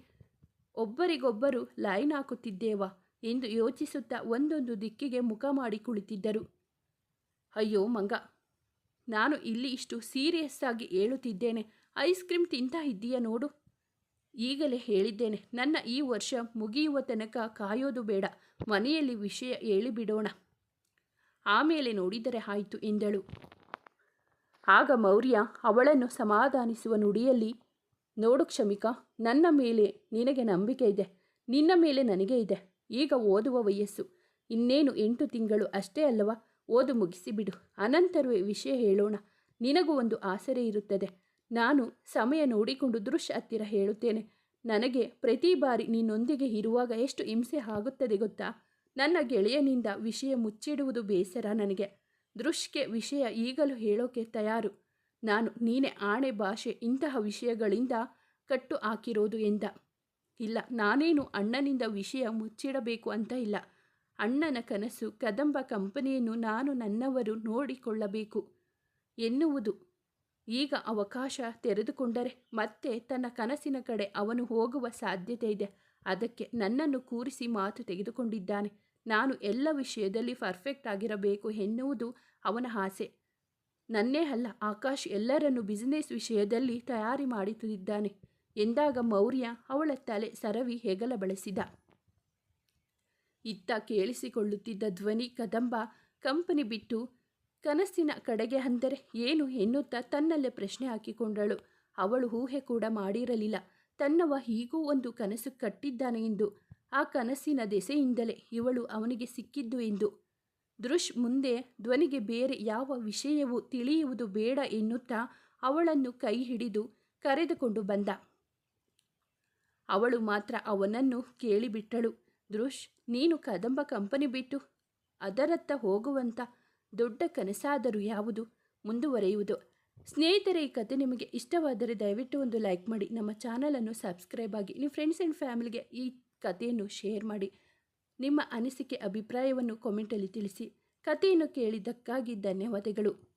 ಒಬ್ಬರಿಗೊಬ್ಬರು ಲೈನ್ ಹಾಕುತ್ತಿದ್ದೇವಾ ಎಂದು ಯೋಚಿಸುತ್ತಾ ಒಂದೊಂದು ದಿಕ್ಕಿಗೆ ಮುಖ ಮಾಡಿ ಕುಳಿತಿದ್ದರು. ಅಯ್ಯೋ ಮಂಗ, ನಾನು ಇಲ್ಲಿ ಇಷ್ಟು ಸೀರಿಯಸ್ ಆಗಿ ಹೇಳುತ್ತಿದ್ದೇನೆ ಐಸ್ ಕ್ರೀಮ್ ತಿಂತಾ ಇದ್ದೀಯ ನೋಡು. ಈಗಲೇ ಹೇಳಿದ್ದೇನೆ, ನನ್ನ ಈ ವರ್ಷ ಮುಗಿಯುವ ತನಕ ಕಾಯೋದು ಬೇಡ, ಮನೆಯಲ್ಲಿ ವಿಷಯ ಹೇಳಿಬಿಡೋಣ. ಆಮೇಲೆ ನೋಡಿದರೆ ಆಯಿತು ಎಂದಳು. ಆಗ ಮೌರ್ಯ ಅವಳನ್ನು ಸಮಾಧಾನಿಸುವ ನುಡಿಯಲ್ಲಿ, ನೋಡು ಕ್ಷಮಿಕ, ನನ್ನ ಮೇಲೆ ನಿನಗೆ ನಂಬಿಕೆ ಇದೆ, ನಿನ್ನ ಮೇಲೆ ನನಗೆ ಇದೆ, ಈಗ ಓದುವ ವಯಸ್ಸು, ಇನ್ನೇನು ಎಂಟು ತಿಂಗಳು ಅಷ್ಟೇ ಅಲ್ಲವಾ, ಓದು ಮುಗಿಸಿಬಿಡು ಅನಂತರವೇ ವಿಷಯ ಹೇಳೋಣ, ನಿನಗೂ ಒಂದು ಆಸರೆ ಇರುತ್ತದೆ, ನಾನು ಸಮಯ ನೋಡಿಕೊಂಡು ದೃಶ್ಯ ಹತ್ತಿರ ಹೇಳುತ್ತೇನೆ, ನನಗೆ ಪ್ರತಿ ಬಾರಿ ನಿನ್ನೊಂದಿಗೆ ಇರುವಾಗ ಎಷ್ಟು ಹಿಂಸೆ ಆಗುತ್ತದೆ ಗೊತ್ತಾ, ನನ್ನ ಗೆಳೆಯನಿಂದ ವಿಷಯ ಮುಚ್ಚಿಡುವುದು ಬೇಸರ ನನಗೆ. ದೃಶ್ಗೆ ವಿಷಯ ಈಗಲೂ ಹೇಳೋಕೆ ತಯಾರು. ನಾನು ನೀನೆ ಆಣೆ ಭಾಷೆ ಇಂತಹ ವಿಷಯಗಳಿಂದ ಕಟ್ಟು ಹಾಕಿರೋದು ಎಂದ. ಇಲ್ಲ, ನಾನೇನು ಅಣ್ಣನಿಂದ ವಿಷಯ ಮುಚ್ಚಿಡಬೇಕು ಅಂತ ಇಲ್ಲ. ಅಣ್ಣನ ಕನಸು, ಕದಂಬ ಕಂಪನಿಯನ್ನು ನಾನು ನನ್ನವರು ನೋಡಿಕೊಳ್ಳಬೇಕು ಎನ್ನುವುದು. ಈಗ ಅವಕಾಶ ತೆರೆದುಕೊಂಡರೆ ಮತ್ತೆ ತನ್ನ ಕನಸಿನ ಕಡೆ ಅವನು ಹೋಗುವ ಸಾಧ್ಯತೆ ಇದೆ. ಅದಕ್ಕೆ ನನ್ನನ್ನು ಕೂರಿಸಿ ಮಾತು ತೆಗೆದುಕೊಂಡಿದ್ದಾನೆ. ನಾನು ಎಲ್ಲ ವಿಷಯದಲ್ಲಿ ಪರ್ಫೆಕ್ಟ್ ಆಗಿರಬೇಕು ಎನ್ನುವುದು ಅವನ ಆಸೆ. ನನ್ನೇ ಅಲ್ಲ, ಆಕಾಶ್ ಎಲ್ಲರನ್ನು ಬಿಸಿನೆಸ್ ವಿಷಯದಲ್ಲಿ ತಯಾರಿ ಮಾಡುತ್ತಿದ್ದಾನೆ ಎಂದಾಗ ಮೌರ್ಯ ಅವಳ ತಲೆ ಸರವಿ ಹೆಗಲ ಬಳಸಿದ. ಇತ್ತ ಕೇಳಿಸಿಕೊಳ್ಳುತ್ತಿದ್ದ ಧ್ವನಿ ಕದಂಬ ಕಂಪನಿ ಬಿಟ್ಟು ಕನಸಿನ ಕಡೆಗೆ ಅಂದರೆ ಏನು ಎನ್ನುತ್ತಾ ತನ್ನಲ್ಲೇ ಪ್ರಶ್ನೆ ಹಾಕಿಕೊಂಡಳು. ಅವಳು ಊಹೆ ಕೂಡ ಮಾಡಿರಲಿಲ್ಲ. ತನ್ನವ ಹೀಗೂ ಒಂದು ಕನಸು ಕಟ್ಟಿದ್ದಾನೆ ಎಂದು ಆ ಕನಸಿನ ದೆಸೆಯಿಂದಲೇ ಇವಳು ಅವನಿಗೆ ಸಿಕ್ಕಿದ್ದು ಎಂದು. ದೃಶ್ ಮುಂದೆ ಧ್ವನಿಗೆ ಬೇರೆ ಯಾವ ವಿಷಯವೂ ತಿಳಿಯುವುದು ಬೇಡ ಎನ್ನುತ್ತಾ ಅವಳನ್ನು ಕೈ ಹಿಡಿದು ಕರೆದುಕೊಂಡು ಬಂದ. ಅವಳು ಮಾತ್ರ ಅವನನ್ನು ಕೇಳಿಬಿಟ್ಟಳು. ದೃಶ್ ನೀನು ಕದಂಬ ಕಂಪನಿ ಬಿಟ್ಟು ಅದರತ್ತ ಹೋಗುವಂಥ ದೊಡ್ಡ ಕನಸಾದರೂ ಯಾವುದು? ಮುಂದುವರೆಯುವುದು. ಸ್ನೇಹಿತರೆ, ಈ ಕತೆ ನಿಮಗೆ ಇಷ್ಟವಾದರೆ ದಯವಿಟ್ಟು ಒಂದು ಲೈಕ್ ಮಾಡಿ. ನಮ್ಮ ಚಾನಲನ್ನು ಸಬ್ಸ್ಕ್ರೈಬ್ ಆಗಿ. ನಿಮ್ಮ ಫ್ರೆಂಡ್ಸ್ ಆ್ಯಂಡ್ ಫ್ಯಾಮಿಲಿಗೆ ಈ ಕಥೆಯನ್ನು ಶೇರ್ ಮಾಡಿ. ನಿಮ್ಮ ಅನಿಸಿಕೆ ಅಭಿಪ್ರಾಯವನ್ನು ಕಾಮೆಂಟಲ್ಲಿ ತಿಳಿಸಿ. ಕಥೆಯನ್ನು ಕೇಳಿದ್ದಕ್ಕಾಗಿ ಧನ್ಯವಾದಗಳು.